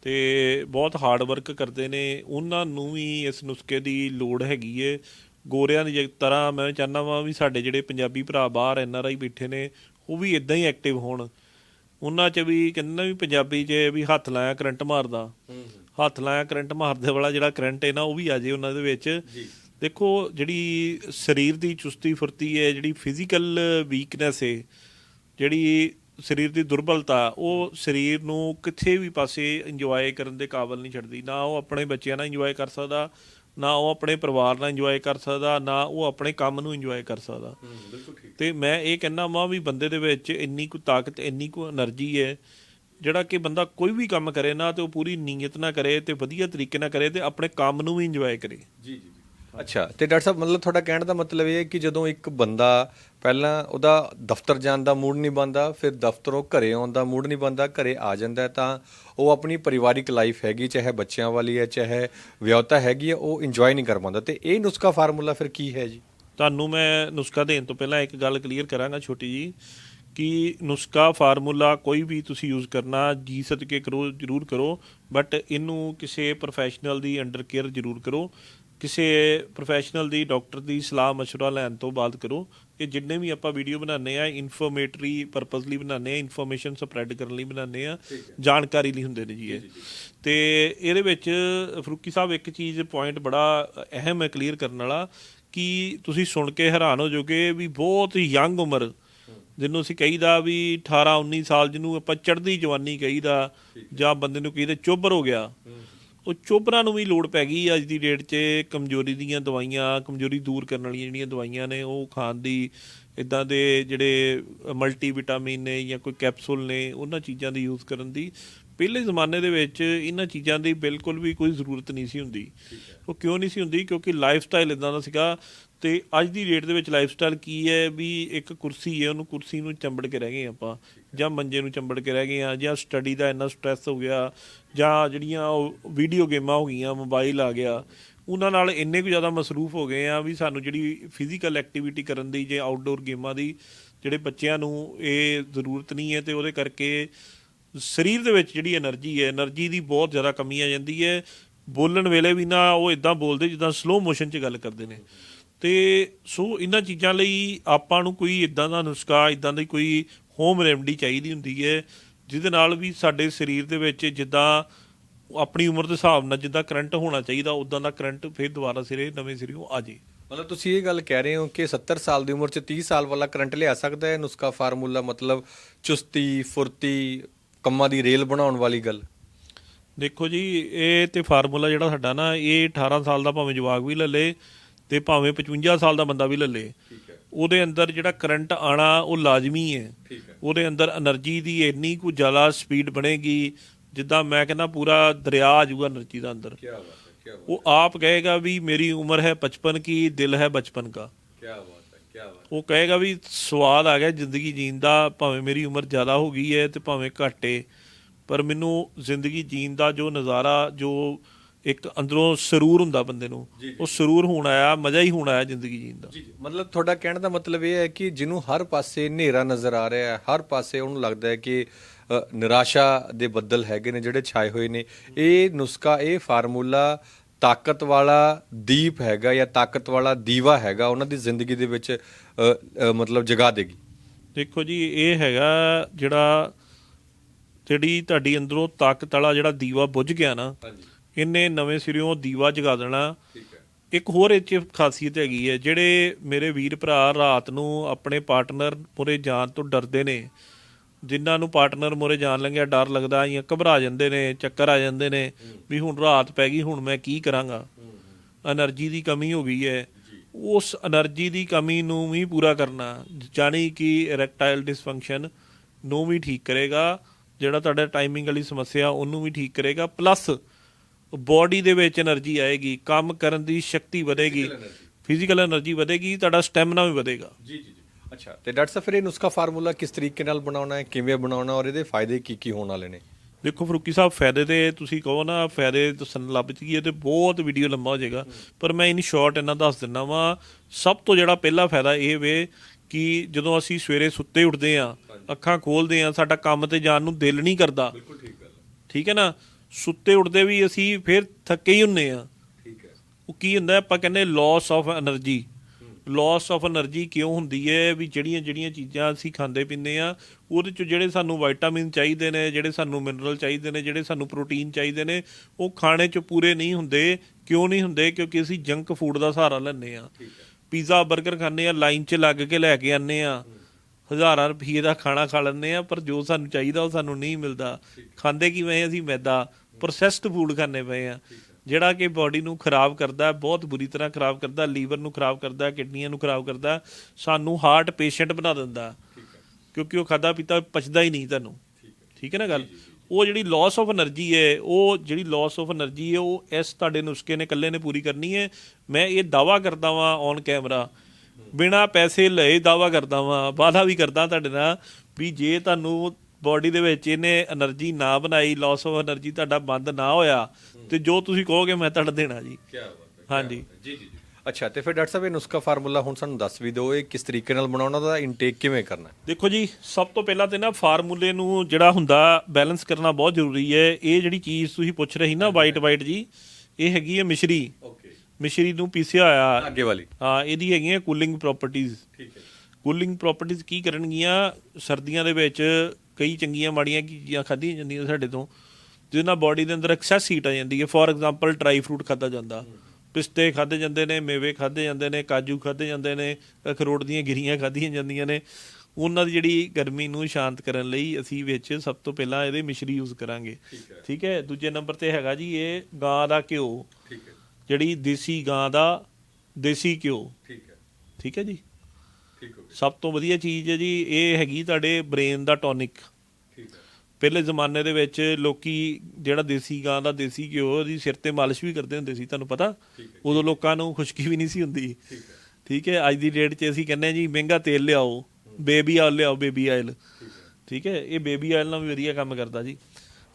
ਤੇ ਬਹੁਤ ਹਾਰਡ ਵਰਕ ਕਰਦੇ ਨੇ। ਉਹਨਾਂ ਨੂੰ ਵੀ ਇਸ ਨੁਸਖੇ ਦੀ ਲੋੜ ਹੈਗੀ ਏ। ਗੋਰਿਆਂ ਦੀ ਜ- ਤਰ੍ਹਾਂ ਮੈਂ ਚਾਹੁੰਦਾ ਵਾਂ ਵੀ ਸਾਡੇ ਜਿਹੜੇ ਪੰਜਾਬੀ ਭਰਾ ਬਾਹਰ ਐਨ ਆਰ ਆਈ ਬੈਠੇ ਨੇ ਉਹ ਵੀ ਇਦਾਂ ਹੀ ਐਕਟਿਵ ਹੋਣ। ਉਹਨਾਂ 'ਚ ਵੀ ਕਹਿੰਦੇ ਵੀ ਪੰਜਾਬੀ 'ਚ ਵੀ ਹੱਥ ਲਾਇਆ ਕਰੰਟ ਮਾਰਦਾ। ਹੱਥ ਲਾਇਆ ਕਰੰਟ ਮਾਰਦੇ ਵਾਲਾ ਜਿਹੜਾ ਕਰੰਟ ਹੈ ਨਾ ਉਹ ਵੀ ਆ ਜੇ ਉਹਨਾਂ ਦੇ ਵਿੱਚ। ਦੇਖੋ ਜਿਹੜੀ ਸਰੀਰ ਦੀ ਚੁਸਤੀ ਫੁਰਤੀ ਹੈ ਜਿਹੜੀ ਫਿਜ਼ੀਕਲ ਵੀਕਨੈਸ ਹੈ ਜਿਹੜੀ ਸਰੀਰ ਦੀ ਦੁਰਬਲਤਾ ਉਹ ਸਰੀਰ ਨੂੰ ਕਿੱਥੇ ਵੀ ਪਾਸੇ ਇੰਜੋਏ ਕਰਨ ਦੇ ਕਾਬਲ ਨਹੀਂ ਛੱਡਦੀ। ਨਾ ਉਹ ਆਪਣੇ ਬੱਚਿਆਂ ਨਾਲ ਇੰਜੋਏ ਕਰ ਸਕਦਾ ਨਾ ਉਹ ਆਪਣੇ ਪਰਿਵਾਰ ਨਾਲ ਇੰਜੋਏ ਕਰ ਸਕਦਾ ਨਾ ਉਹ ਆਪਣੇ ਕੰਮ ਨੂੰ ਇੰਜੋਏ ਕਰ ਸਕਦਾ। ਬਿਲਕੁਲ ਠੀਕ। ਤੇ ਮੈਂ ਇਹ ਕਹਿਣਾ ਵਾਂ ਵੀ ਬੰਦੇ ਦੇ ਵਿੱਚ ਇੰਨੀ ਕੁ ਤਾਕਤ ਇੰਨੀ ਕੁ એનર્ਜੀ ਹੈ ਜਿਹੜਾ ਕਿ ਬੰਦਾ ਕੋਈ ਵੀ ਕੰਮ ਕਰੇ ਨਾ ਤੇ ਉਹ ਪੂਰੀ ਨੀਅਤ ਨਾਲ ਕਰੇ ਤੇ ਵਧੀਆ ਤਰੀਕੇ ਨਾਲ ਕਰੇ ਤੇ ਆਪਣੇ ਕੰਮ ਨੂੰ ਵੀ ਇੰਜੋਏ ਕਰੇ। ਜੀ ਜੀ ਅੱਛਾ, ਤੇ ਡਾਕਟਰ ਸਾਹਿਬ, ਮਤਲਬ ਤੁਹਾਡਾ ਕਹਿਣ ਦਾ ਮਤਲਬ ਇਹ ਹੈ ਕਿ ਜਦੋਂ ਇੱਕ ਬੰਦਾ ਪਹਿਲਾਂ ਉਹਦਾ ਦਫ਼ਤਰ ਜਾਣ ਦਾ ਮੂਡ ਨਹੀਂ ਬੰਦਾ ਫਿਰ ਦਫ਼ਤਰੋਂ ਘਰੇ ਆਉਣ ਦਾ ਮੂਡ ਨਹੀਂ ਬੰਦਾ ਘਰੇ ਆ ਜਾਂਦਾ ਤਾਂ ਉਹ ਆਪਣੀ ਪਰਿਵਾਰਿਕ ਲਾਈਫ ਹੈਗੀ, ਚਾਹੇ ਬੱਚਿਆਂ ਵਾਲੀ ਹੈ, ਚਾਹੇ ਵਿਆਹਤਾ ਹੈਗੀ ਹੈ, ਉਹ ਇੰਜੋਏ ਨਹੀਂ ਕਰ ਪਾਉਂਦਾ। ਤੇ ਇਹ ਨੁਸਖਾ ਫਾਰਮੂਲਾ ਫਿਰ ਕੀ ਹੈ ਜੀ? ਤੁਹਾਨੂੰ ਮੈਂ ਨੁਸਖਾ ਦੇਣ ਤੋਂ ਪਹਿਲਾਂ ਇੱਕ ਗੱਲ ਕਲੀਅਰ ਕਰਾਂਗਾ ਛੋਟੀ ਜੀ, ਕਿ ਨੁਸਖਾ ਫਾਰਮੂਲਾ ਕੋਈ ਵੀ ਤੁਸੀਂ ਯੂਜ਼ ਕਰਨਾ, ਜੀ ਸਦਕੇ ਕਰੋ, ਜ਼ਰੂਰ ਕਰੋ ਬਟ ਇਹਨੂੰ ਕਿਸੇ ਪ੍ਰੋਫੈਸ਼ਨਲ ਦੀ ਅੰਡਰ ਕੇਅਰ ਜ਼ਰੂਰ ਕਰੋ। ਕਿਸੇ ਪ੍ਰੋਫੈਸ਼ਨਲ ਦੀ ਡਾਕਟਰ ਦੀ ਸਲਾਹ مشورہ ਲੈਣ ਤੋਂ ਬਾਅਦ ਕਰੋ ਇਹ ਜਿੰਨੇ ਵੀ ਆਪਾਂ ਵੀਡੀਓ ਬਣਾਉਂਦੇ ਆ ਇਨਫੋਰਮੇਟਰੀ ਪਰਪਸ ਲਈ ਬਣਾਉਂਦੇ ਆ ਇਨਫੋਰਮੇਸ਼ਨ ਸਪਰੈਡ ਕਰਨ ਲਈ ਬਣਾਉਂਦੇ ਆ ਜਾਣਕਾਰੀ ਲਈ ਹੁੰਦੇ ਨੇ ਜੀ ਇਹ ਤੇ ਇਹਦੇ ਵਿੱਚ ਫਰੂਕੀ ਸਾਹਿਬ ਇੱਕ ਚੀਜ਼ ਪੁਆਇੰਟ ਬੜਾ ਅਹਿਮ ਹੈ ਕਲੀਅਰ ਕਰਨ ਵਾਲਾ ਕਿ ਤੁਸੀਂ ਸੁਣ ਕੇ ਹੈਰਾਨ ਹੋ ਜਾਓਗੇ ਵੀ ਬਹੁਤ ਯੰਗ ਉਮਰ ਜਿਹਨੂੰ ਅਸੀਂ ਕਹੀਦਾ ਵੀ 18 19 ਸਾਲ ਜਿਹਨੂੰ ਆਪਾਂ ਚੜ੍ਹਦੀ ਜਵਾਨੀ ਕਹੀਦਾ ਜਾਂ ਬੰਦੇ ਨੂੰ ਕਹੀਦਾ ਚੋਬਰ ਹੋ ਗਿਆ ਉਹ ਚੋਬਰਾਂ ਨੂੰ ਵੀ ਲੋੜ ਪੈ ਗਈ ਅੱਜ ਦੀ ਡੇਟ 'ਚ। ਕਮਜ਼ੋਰੀ ਦੀਆਂ ਦਵਾਈਆਂ, ਕਮਜ਼ੋਰੀ ਦੂਰ ਕਰਨ ਵਾਲੀਆਂ ਜਿਹੜੀਆਂ ਦਵਾਈਆਂ ਨੇ, ਉਹ ਖਾਣ ਦੀ ਇਦਾਂ ਦੇ ਜਿਹੜੇ ਮਲਟੀ ਵਿਟਾਮਿਨ ਨੇ ਜਾਂ ਕੋਈ ਕੈਪਸੂਲ ਨੇ, ਉਹਨਾਂ ਚੀਜ਼ਾਂ ਦੀ ਯੂਜ਼ ਕਰਨ ਦੀ। ਪਹਿਲੇ ਜ਼ਮਾਨੇ ਦੇ ਵਿੱਚ ਇਹਨਾਂ ਚੀਜ਼ਾਂ ਦੀ ਬਿਲਕੁਲ ਵੀ ਕੋਈ ਜ਼ਰੂਰਤ ਨਹੀਂ ਸੀ ਹੁੰਦੀ। ਉਹ ਕਿਉਂ ਨਹੀਂ ਸੀ ਹੁੰਦੀ? ਕਿਉਂਕਿ ਲਾਈਫ ਸਟਾਈਲ ਇਦਾਂ ਦਾ ਸੀਗਾ ਤੇ ਅੱਜ ਦੀ ਡੇਟ ਦੇ ਵਿੱਚ ਲਾਈਫ ਸਟਾਈਲ ਕੀ ਹੈ? ਵੀ ਇੱਕ ਕੁਰਸੀ ਹੈ, ਉਹਨੂੰ ਕੁਰਸੀ ਨੂੰ ਚੰਬੜ ਕੇ ਰਹਿ ਗਏ ਆਪਾਂ। ਜਾਂ ਮੰਜੇ ਨੂੰ ਚੰਬੜ ਕੇ ਰਹਿ ਗਏ ਆ ਜਾਂ ਸਟੱਡੀ ਦਾ ਇੰਨਾ ਸਟ੍ਰੈਸ ਹੋ ਗਿਆ, ਜਾਂ ਜਿਹੜੀਆਂ ਉਹ ਵੀਡੀਓ ਗੇਮਾਂ ਹੋ ਗਈਆਂ ਮੋਬਾਈਲ ਆ ਗਿਆ, ਉਹਨਾਂ ਨਾਲ ਇੰਨੇ ਕੁ ਜ਼ਿਆਦਾ ਮਸਰੂਫ ਹੋ ਗਏ ਆ ਵੀ ਸਾਨੂੰ ਜਿਹੜੀ ਫਿਜ਼ੀਕਲ ਐਕਟੀਵਿਟੀ ਕਰਨ ਦੀ ਜੇ ਆਊਟਡੋਰ ਗੇਮਾਂ ਦੀ ਜਿਹੜੇ ਬੱਚਿਆਂ ਨੂੰ ਇਹ ਜ਼ਰੂਰਤ ਨਹੀਂ ਹੈ ਤੇ ਉਹਦੇ ਕਰਕੇ ਸਰੀਰ ਦੇ ਵਿੱਚ ਜਿਹੜੀ એનર્ਜੀ ਹੈ એનર્ਜੀ ਦੀ ਬਹੁਤ ਜ਼ਿਆਦਾ ਕਮੀ ਆ ਜਾਂਦੀ ਹੈ। ਬੋਲਣ ਵੇਲੇ ਵੀ ਨਾ ਉਹ ਇਦਾਂ ਬੋਲਦੇ ਜਿੱਦਾਂ ਸਲੋ ਮੋਸ਼ਨ 'ਚ ਗੱਲ ਕਰਦੇ ਨੇ। ਤੇ ਸੋ ਇਹਨਾਂ ਚੀਜ਼ਾਂ ਲਈ ਆਪਾਂ ਨੂੰ ਕੋਈ ਇਦਾਂ ਦਾ ਨੁਸਖਾ ਇਦਾਂ ਦੀ ਕੋਈ ਹੋਮ ਰੈਮਡੀ ਚਾਹੀਦੀ ਹੁੰਦੀ ਹੈ ਜਿਹਦੇ ਨਾਲ ਵੀ ਸਾਡੇ ਸਰੀਰ ਦੇ ਵਿੱਚ ਜਿੱਦਾਂ ਆਪਣੀ ਉਮਰ ਦੇ ਹਿਸਾਬ ਨਾਲ ਜਿੱਦਾਂ ਕਰੰਟ ਹੋਣਾ ਚਾਹੀਦਾ ਉਦਾਂ ਦਾ ਕਰੰਟ ਫਿਰ ਦੁਬਾਰਾ ਸਿਰੇ ਨਵੇਂ ਸਿਰਿਓਂ ਆ ਜੇ ਮਤਲਬ ਤੁਸੀਂ ਇਹ ਗੱਲ ਕਹਿ ਰਹੇ ਹੋ ਕਿ 70 ਸਾਲ ਦੀ ਉਮਰ 'ਚ 30 ਸਾਲ ਵਾਲਾ ਕਰੰਟ ਲਿਆ ਸਕਦਾ ਹੈ ਨੁਸਖਾ ਫਾਰਮੂਲਾ ਮਤਲਬ ਚੁਸਤੀ ਫੁਰਤੀ ਕੰਮਾਂ ਦੀ ਰੇਲ ਬਣਾਉਣ ਵਾਲੀ ਗੱਲ? ਦੇਖੋ ਜੀ ਇਹ ਤੇ ਫਾਰਮੂਲਾ ਜਿਹੜਾ ਸਾਡਾ ਨਾ ਇਹ 18 ਸਾਲ ਦਾ ਭਾਵੇਂ ਜਵਾਕ ਵੀ ਲੱਲੇ ਤੇ ਭਾਵੇਂ 55 ਸਾਲ ਦਾ ਬੰਦਾ ਵੀ ਲੱਲੇ ਉਹਦੇ ਅੰਦਰ ਜਿਹੜਾ ਕਰੰਟ ਆਣਾ ਉਹ ਲਾਜ਼ਮੀ ਹੈ। ਉਹਦੇ ਅੰਦਰ એનર્ਜੀ ਦੀ ਇੰਨੀ ਕੁ ਜ਼ਿਆਦਾ ਸਪੀਡ ਬਣੇਗੀ ਜਿੱਦਾਂ ਮੈਂ ਕਹਿੰਦਾ ਪੂਰਾ ਦਰਿਆ ਆ ਜਾਊਗਾ એનર્ਜੀ ਦਾ ਅੰਦਰ। ਉਹ ਆਪ ਕਹੇਗਾ ਵੀ ਮੇਰੀ ਉਮਰ ਹੈ 55 ਕੀ ਦਿਲ ਹੈ ਬਚਪਨ ਦਾ ਉਹ ਕਹੇਗਾ ਵੀ ਸਵਾਦ ਆ ਗਿਆ ਜ਼ਿੰਦਗੀ ਜੀਣ ਦਾ ਭਾਵੇਂ ਮੇਰੀ ਉਮਰ ਜ਼ਿਆਦਾ ਹੋ ਗਈ ਹੈ ਤੇ ਭਾਵੇਂ ਘੱਟ ਏ ਪਰ ਮੈਨੂੰ ਜ਼ਿੰਦਗੀ ਜੀਣ ਦਾ ਜੋ ਨਜ਼ਾਰਾ ਜੋ ਇੱਕ ਅੰਦਰੋਂ ਸਰੂਰ ਹੁੰਦਾ ਬੰਦੇ ਨੂੰ। ਉਹ ਸਰੂਰ ਹੋਣ ਆਇਆ ਮਜ਼ਾ ਹੀ ਹੋਣ ਆਇਆ ਜ਼ਿੰਦਗੀ ਜੀਣ ਦਾ। ਮਤਲਬ ਤੁਹਾਡਾ ਕਹਿਣ ਦਾ ਮਤਲਬ ਇਹ ਹੈ ਕਿ ਜਿਹਨੂੰ ਹਰ ਪਾਸੇ ਹਨੇਰਾ ਨਜ਼ਰ ਆ ਰਿਹਾ ਹੈ ਹਰ ਪਾਸੇ ਉਹਨੂੰ ਲੱਗਦਾ ਹੈ ਕਿ ਨਿਰਾਸ਼ਾ ਦੇ ਬੱਦਲ ਹੈਗੇ ਨੇ ਜਿਹੜੇ ਛਾਏ ਹੋਏ ਨੇ। ਇਹ ਨੁਸਖਾ ਇਹ ਫਾਰਮੂਲਾ ਤਾਕਤ ਵਾਲਾ ਦੀਪ ਹੈਗਾ ਜਾਂ ਤਾਕਤ ਵਾਲਾ ਦੀਵਾ ਹੈਗਾ ਉਹਨਾਂ ਦੀ ਜ਼ਿੰਦਗੀ ਦੇ ਵਿੱਚ ਮਤਲਬ ਜਗਾ ਦੇਗੀ। ਦੇਖੋ ਜੀ ਇਹ ਹੈਗਾ ਜਿਹੜਾ ਜਿਹੜੀ ਤੁਹਾਡੀ ਅੰਦਰੋਂ ਤਾਕਤ ਵਾਲਾ ਜਿਹੜਾ ਦੀਵਾ ਬੁੱਝ ਗਿਆ ਨਾ ਹਾਂਜੀ। ਇੰਨੇ ਨਵੇਂ ਸਿਰਿਓਂ ਦੀਵਾ ਜਗਾ ਦੇਣਾ। ਇੱਕ ਹੋਰ ਇਹ ਚ ਖਾਸੀਅਤ ਹੈਗੀ ਹੈ ਜਿਹੜੇ ਮੇਰੇ ਵੀਰ ਭਰਾ ਰਾਤ ਨੂੰ ਆਪਣੇ ਪਾਰਟਨਰ ਮੁਰੇ ਜਾਣ ਤੋਂ ਡਰਦੇ ਨੇ ਜਿਨ੍ਹਾਂ ਨੂੰ ਪਾਰਟਨਰ ਮੁਰੇ ਜਾਣ ਲੱਗਿਆ ਡਰ ਲੱਗਦਾ ਜਾਂ ਘਬਰਾ ਜਾਂਦੇ ਨੇ ਚੱਕਰ ਆ ਜਾਂਦੇ ਨੇ ਵੀ ਹੁਣ ਰਾਤ ਪੈ ਗਈ ਹੁਣ ਮੈਂ ਕੀ ਕਰਾਂਗਾ? એનર્ਜੀ ਦੀ ਕਮੀ ਹੋ ਗਈ ਹੈ। ਉਸ એનર્ਜੀ ਦੀ ਕਮੀ ਨੂੰ ਵੀ ਪੂਰਾ ਕਰਨਾ ਜਾਨੀ ਕਿ ਇਰੈਕਟਾਈਲ ਡਿਸਫੰਕਸ਼ਨ ਨੂੰ ਵੀ ਠੀਕ ਕਰੇਗਾ ਜਿਹੜਾ ਤੁਹਾਡਾ ਟਾਈਮਿੰਗ ਵਾਲੀ ਸਮੱਸਿਆ ਉਹਨੂੰ ਵੀ ਠੀਕ ਕਰੇਗਾ ਪਲੱਸ ਬਾਡੀ ਦੇ ਵਿੱਚ એનર્ਜੀ ਆਏਗੀ ਕੰਮ ਕਰਨ ਦੀ ਸ਼ਕਤੀ ਵਧੇਗੀ। ਫਿਜ਼ੀਕਲ એનર્ਜੀ ਵਧੇਗੀ ਤੁਹਾਡਾ ਸਟੈਮਿਨਾ ਵੀ ਵਧੇਗਾ। ਜੀ ਜੀ ਅੱਛਾ ਤੇ ਡਾਕਟਰ ਸਾਹਿਬ ਫਿਰ ਇਹ ਨੁਸਖਾ ਫਾਰਮੂਲਾ ਕਿਸ ਤਰੀਕੇ ਨਾਲ ਬਣਾਉਣਾ ਹੈ ਕਿਵੇਂ ਬਣਾਉਣਾ ਔਰ ਇਹਦੇ ਫਾਇਦੇ ਕੀ ਕੀ ਹੋਣ ਵਾਲੇ ਨੇ? ਦੇਖੋ ਫਰੂਕੀ ਸਾਹਿਬ ਫਾਇਦੇ ਤੇ ਤੁਸੀਂ ਕਹੋ ਨਾ ਫਾਇਦੇ ਦੱਸਣ ਲੱਭ ਚੀਏ ਤੇ ਬਹੁਤ ਵੀਡੀਓ ਲੰਮਾ ਹੋ ਜਾਏਗਾ। ਪਰ ਮੈਂ ਇਨ ਸ਼ਾਰਟ ਇਹਨਾਂ ਦੱਸ ਦਿੰਦਾ ਵਾਂ ਸਭ ਤੋਂ ਜਿਹੜਾ ਪਹਿਲਾ ਫਾਇਦਾ ਇਹ ਵੇ ਕਿ ਜਦੋਂ ਅਸੀਂ ਸਵੇਰੇ ਸੁੱਤੇ ਉੱਠਦੇ ਆ ਅੱਖਾਂ ਖੋਲਦੇ ਆ ਸਾਡਾ ਕੰਮ ਤੇ ਜਾਣ ਨੂੰ ਦਿਲ ਨਹੀਂ ਕਰਦਾ। ਬਿਲਕੁਲ ਠੀਕ ਗੱਲ ਠੀਕ ਹੈ ਨਾ? ਸੁੱਤੇ ਉੱਠਦੇ ਵੀ ਅਸੀਂ ਫਿਰ ਥੱਕੇ ਹੀ ਹੁੰਨੇ ਆ। ਠੀਕ ਹੈ। ਉਹ ਕੀ ਹੁੰਦਾ ਆਪਾਂ ਕਹਿੰਦੇ loss of energy loss of energy ਕਿਉਂ ਹੁੰਦੀ ਹੈ ਵੀ ਜਿਹੜੀਆਂ ਜਿਹੜੀਆਂ ਚੀਜ਼ਾਂ ਅਸੀਂ ਖਾਂਦੇ ਪੀਂਦੇ ਆ ਉਹਦੇ ਚ ਜਿਹੜੇ ਸਾਨੂੰ ਵਿਟਾਮਿਨ ਚਾਹੀਦੇ ਨੇ ਜਿਹੜੇ ਸਾਨੂੰ ਮਿਨਰਲ ਚਾਹੀਦੇ ਨੇ ਜਿਹੜੇ ਸਾਨੂੰ ਪ੍ਰੋਟੀਨ ਚਾਹੀਦੇ ਨੇ ਉਹ ਖਾਣੇ ਚ ਪੂਰੇ ਨਹੀਂ ਹੁੰਦੇ। ਕਿਉਂ ਨਹੀਂ ਹੁੰਦੇ? ਕਿਉਂਕਿ ਅਸੀਂ ਜੰਕ ਫੂਡ ਦਾ ਸਹਾਰਾ ਲੈਂਦੇ ਆ। ਪੀਜ਼ਾ 버ਗਰ ਖਾਂਦੇ ਆ ਲਾਈਨ 'ਚ ਲੱਗ ਕੇ ਲੈ ਕੇ ਆਨੇ ਆ। ਹਜ਼ਾਰਾਂ ਰੁਪਏ ਦਾ ਖਾਣਾ ਖਾ ਲੈਂਦੇ ਆ, ਪਰ ਜੋ ਸਾਨੂੰ ਚਾਹੀਦਾ ਉਹ ਸਾਨੂੰ ਨਹੀਂ ਮਿਲਦਾ। ਖਾਂਦੇ ਕਿਵੇਂ ਅਸੀਂ? ਮੈਦਾ। ਪ੍ਰੋਸੈਸਡ ਫੂਡ ਖਾਣੇ ਪਏ ਆ। ਜਿਹੜਾ ਕਿ ਬਾਡੀ ਨੂੰ ਖਰਾਬ ਕਰਦਾ, ਬਹੁਤ ਬੁਰੀ ਤਰ੍ਹਾਂ ਖਰਾਬ ਕਰਦਾ, ਲੀਵਰ ਨੂੰ ਖਰਾਬ ਕਰਦਾ, ਕਿਡਨੀਆਂ ਨੂੰ ਖਰਾਬ ਕਰਦਾ, ਸਾਨੂੰ ਹਾਰਟ ਪੇਸ਼ੈਂਟ ਬਣਾ ਦਿੰਦਾ। ਕਿਉਂਕਿ ਉਹ ਖਾਦਾ ਪੀਤਾ ਪਚਦਾ ਹੀ ਨਹੀਂ ਤੁਹਾਨੂੰ। ਠੀਕ ਹੈ ਨਾ ਗੱਲ? ਉਹ ਜਿਹੜੀ ਲਾਸ ਆਫ એનર્ਜੀ ਹੈ, ਉਹ ਜਿਹੜੀ ਲਾਸ ਆਫ એનર્ਜੀ ਹੈ, ਉਹ ਇਸ ਤੁਹਾਡੇ ਨੁਸਖੇ ਨੇ, ਇਕੱਲੇ ਨੇ ਪੂਰੀ ਕਰਨੀ ਹੈ। ਮੈਂ ਇਹ ਦਾਵਾ ਕਰਦਾ ਵਾਂ ਔਨ ਕੈਮਰਾ ਬਿਨਾ ਪੈਸੇ ਲਏ ਦਾਵਾ ਕਰਦਾ ਵਾਂ ਵਾਦਾ ਵੀ ਕਰਦਾ ਤੁਹਾਡੇ ਨਾਲ ਵੀ ਜੇ ਤੁਹਾਨੂੰ ਬਾਡੀ ਦੇ ਵਿੱਚ ਇਹਨੇ એનર્ਜੀ ਨਾ ਬਣਾਈ ਲਾਸ ਆਫ એનર્ਜੀ ਤੁਹਾਡਾ ਬੰਦ ਨਾ ਹੋਇਆ ਤੇ ਜੋ ਤੁਸੀਂ ਕਹੋਗੇ ਮੈਂ ਤੁਹਾਡਾ ਦੇਣਾ ਜੀ। ਕੀ ਬਾਤ ਹੈ ਹਾਂਜੀ। ਜੀ ਜੀ ਅੱਛਾ ਤੇ ਫਿਰ ਡਾਕਟਰ ਸਾਹਿਬ ਇਹ ਨੁਸਖਾ ਫਾਰਮੂਲਾ ਹੁਣ ਸਾਨੂੰ ਦੱਸ ਵੀ ਦਿਓ ਇਹ ਕਿਸ ਤਰੀਕੇ ਨਾਲ ਬਣਾਉਣਾ ਦਾ ਇਨਟੇਕ ਕਿਵੇਂ ਕਰਨਾ ਦੇਖੋ ਜੀ ਸਭ ਤੋਂ ਪਹਿਲਾਂ ਤੇ ਨਾ ਫਾਰਮੂਲੇ ਨੂੰ ਜਿਹੜਾ ਹੁੰਦਾ ਬੈਲੈਂਸ ਕਰਨਾ ਬਹੁਤ ਜ਼ਰੂਰੀ ਹੈ। ਇਹ ਜਿਹੜੀ ਚੀਜ਼ ਤੁਸੀਂ ਪੁੱਛ ਰਹੀ ਨਾ ਵਾਈਟ ਵਾਈਟ ਜੀ ਇਹ ਹੈਗੀ ਹੈ ਮਿਸ਼ਰੀ। ਮਿਸ਼ਰੀ ਨੂੰ ਪੀਸਿਆ ਹੋਇਆ ਅੱਗੇ ਵਾਲੀ। ਹਾਂ ਇਹਦੀ ਹੈਗੀਆਂ ਕੂਲਿੰਗ ਪ੍ਰੋਪਰਟੀਆਂ ਠੀਕ ਹੈ। ਕੂਲਿੰਗ ਪ੍ਰੋਪਰਟੀਆਂ ਕੀ ਕਰਨਗੀਆਂ? ਸਰਦੀਆਂ ਦੇ ਵਿੱਚ ਕਈ ਚੰਗੀਆਂ ਮਾੜੀਆਂ ਚੀਜ਼ਾਂ ਖਾਧੀਆਂ ਜਾਂਦੀਆਂ ਸਾਡੇ ਤੋਂ ਜਿਹਦੇ ਨਾਲ ਬਾਡੀ ਦੇ ਅੰਦਰ ਐਕਸੈਸ ਹੀਟ ਆ ਜਾਂਦੀ ਹੈ। ਫੋਰ ਐਗਜ਼ਾਮਪਲ ਡਰਾਈ ਫਰੂਟ ਖਾਦਾ ਜਾਂਦਾ। ਪਿਸਤੇ ਖਾਦੇ ਜਾਂਦੇ ਨੇ ਮੇਵੇ ਖਾਦੇ ਜਾਂਦੇ ਨੇ ਕਾਜੂ ਖਾਦੇ ਜਾਂਦੇ ਨੇ ਅਖਰੋਟ ਦੀਆਂ ਗਿਰੀਆਂ ਖਾਧੀਆਂ ਜਾਂਦੀਆਂ ਨੇ। ਉਹਨਾਂ ਦੀ ਜਿਹੜੀ ਗਰਮੀ ਨੂੰ ਸ਼ਾਂਤ ਕਰਨ ਲਈ ਅਸੀਂ ਵਿੱਚ ਸਭ ਤੋਂ ਪਹਿਲਾਂ ਇਹਦੇ ਮਿਸ਼ਰੀ ਯੂਜ਼ ਕਰਾਂਗੇ। ਠੀਕ ਹੈ? ਦੂਜੇ ਨੰਬਰ ਤੇ ਹੈਗਾ ਜੀ ਇਹ ਗਾਂ ਦਾ ਘਿਓ। ਠੀਕ ਹੈ। ਜਿਹੜੀ ਦੇਸੀ ਗਾਂ ਦਾ ਦੇਸੀ ਘਿਓ। ਠੀਕ ਹੈ। ਠੀਕ ਹੈ ਜੀ? ਠੀਕ ਹੋ ਗਿਆ। ਸਭ ਤੋਂ ਵਧੀਆ ਚੀਜ਼ ਹੈ ਜੀ ਇਹ ਹੈਗੀ ਤੁਹਾਡੇ ਬ੍ਰੇਨ ਦਾ ਟੌਨਿਕ। ਠੀਕ ਹੈ। ਪਹਿਲੇ ਜ਼ਮਾਨੇ ਦੇ ਵਿੱਚ ਲੋਕੀ ਜਿਹੜਾ ਦੇਸੀ ਗਾਂ ਦਾ ਦੇਸੀ ਘਿਓ ਉਹਦੀ ਸਿਰ ਤੇ ਮਾਲਿਸ਼ ਵੀ ਕਰਦੇ ਹੁੰਦੇ ਸੀ ਤੁਹਾਨੂੰ ਪਤਾ? ਉਦੋਂ ਲੋਕਾਂ ਨੂੰ ਖੁਸ਼ਕੀ ਵੀ ਨਹੀਂ ਸੀ ਹੁੰਦੀ। ਠੀਕ ਹੈ। ਠੀਕ ਹੈ ਅੱਜ ਦੀ ਡੇਟ 'ਚ ਅਸੀਂ ਕਹਿੰਦੇ ਹਾਂ ਜੀ ਮਹਿੰਗਾ ਤੇਲ ਲਿਆਓ ਬੇਬੀ ਆਇਲ ਲਿਆਓ ਬੇਬੀ ਆਇਲ। ਠੀਕ ਹੈ। ਇਹ ਬੇਬੀ ਆਇਲ ਨਾਲ ਵੀ ਵਧੀਆ ਕੰਮ ਕਰਦਾ ਜੀ।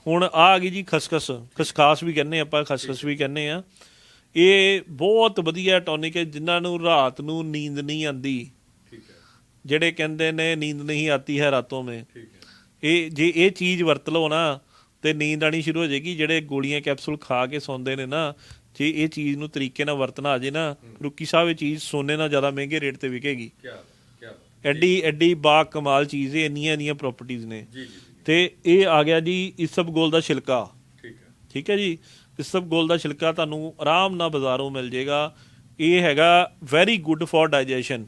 ਹੁਣ ਆ ਆ ਗਈ ਜੀ ਖਸਖਸ ਖਸਖਾਸ ਵੀ ਕਹਿੰਦੇ ਆਪਾਂ ਖਸਖਸ ਵੀ ਕਹਿੰਦੇ ਆ ਇਹ ਬਹੁਤ ਵਧੀਆ ਟੌਨਿਕ ਹੈ ਜਿਨ੍ਹਾਂ ਨੂੰ ਰਾਤ ਨੂੰ ਨੀਂਦ ਨਹੀਂ ਆਂਦੀ ਠੀਕ ਹੈ। ਜਿਹੜੇ ਕਹਿੰਦੇ ਨੇ ਨੀਂਦ ਨਹੀਂ ਆਤੀ ਹੈ ਰਾਤੋਂ ਮੇ। ਠੀਕ ਹੈ। ਇਹ ਜੇ ਇਹ ਚੀਜ਼ ਵਰਤ ਲਓ ਨਾ ਤੇ ਨੀਂਦ ਆਣੀ ਸ਼ੁਰੂ ਹੋ ਜਾਏਗੀ ਜਿਹੜੇ ਗੋਲੀਆਂ ਕੈਪਸੂਲ ਖਾ ਕੇ ਸੌਂਦੇ ਨੇ ਨਾ ਜੇ ਇਹ ਚੀਜ਼ ਨੂੰ ਤਰੀਕੇ ਨਾਲ ਵਰਤਣਾ ਆ ਜੇ ਨਾ ਰੁੱਕੀ ਸਾਹਿਬ ਇਹ ਚੀਜ਼ ਸੋਨੇ ਨਾਲ ਜ਼ਿਆਦਾ ਮਹਿੰਗੇ ਰੇਟ ਤੇ ਵਿਕੇਗੀ। ਕੀ ਕੀ ਐਡੀ ਐਡੀ ਬਾ ਕਮਾਲ ਚੀਜ਼ ਹੈ ਇੰਨੀਆਂ ਇੰਨੀਆਂ ਪ੍ਰਾਪਰਟੀਆਂ ਨੇ। ਜੀ ਜੀ ਤੇ ਇਹ ਆ ਗਿਆ ਜੀ ਇਸਬਗੋਲ ਦਾ ਛਿਲਕਾ। ਠੀਕ ਹੈ। ਠੀਕ ਹੈ ਜੀ? ਇਸਬਗੋਲ ਦਾ ਛਿਲਕਾ ਤੁਹਾਨੂੰ ਆਰਾਮ ਨਾਲ ਬਾਜ਼ਾਰੋਂ ਮਿਲ ਜਾਏਗਾ। ਇਹ ਹੈਗਾ ਵੈਰੀ ਗੁੱਡ ਫॉर ਡਾਈਜੈਸ਼ਨ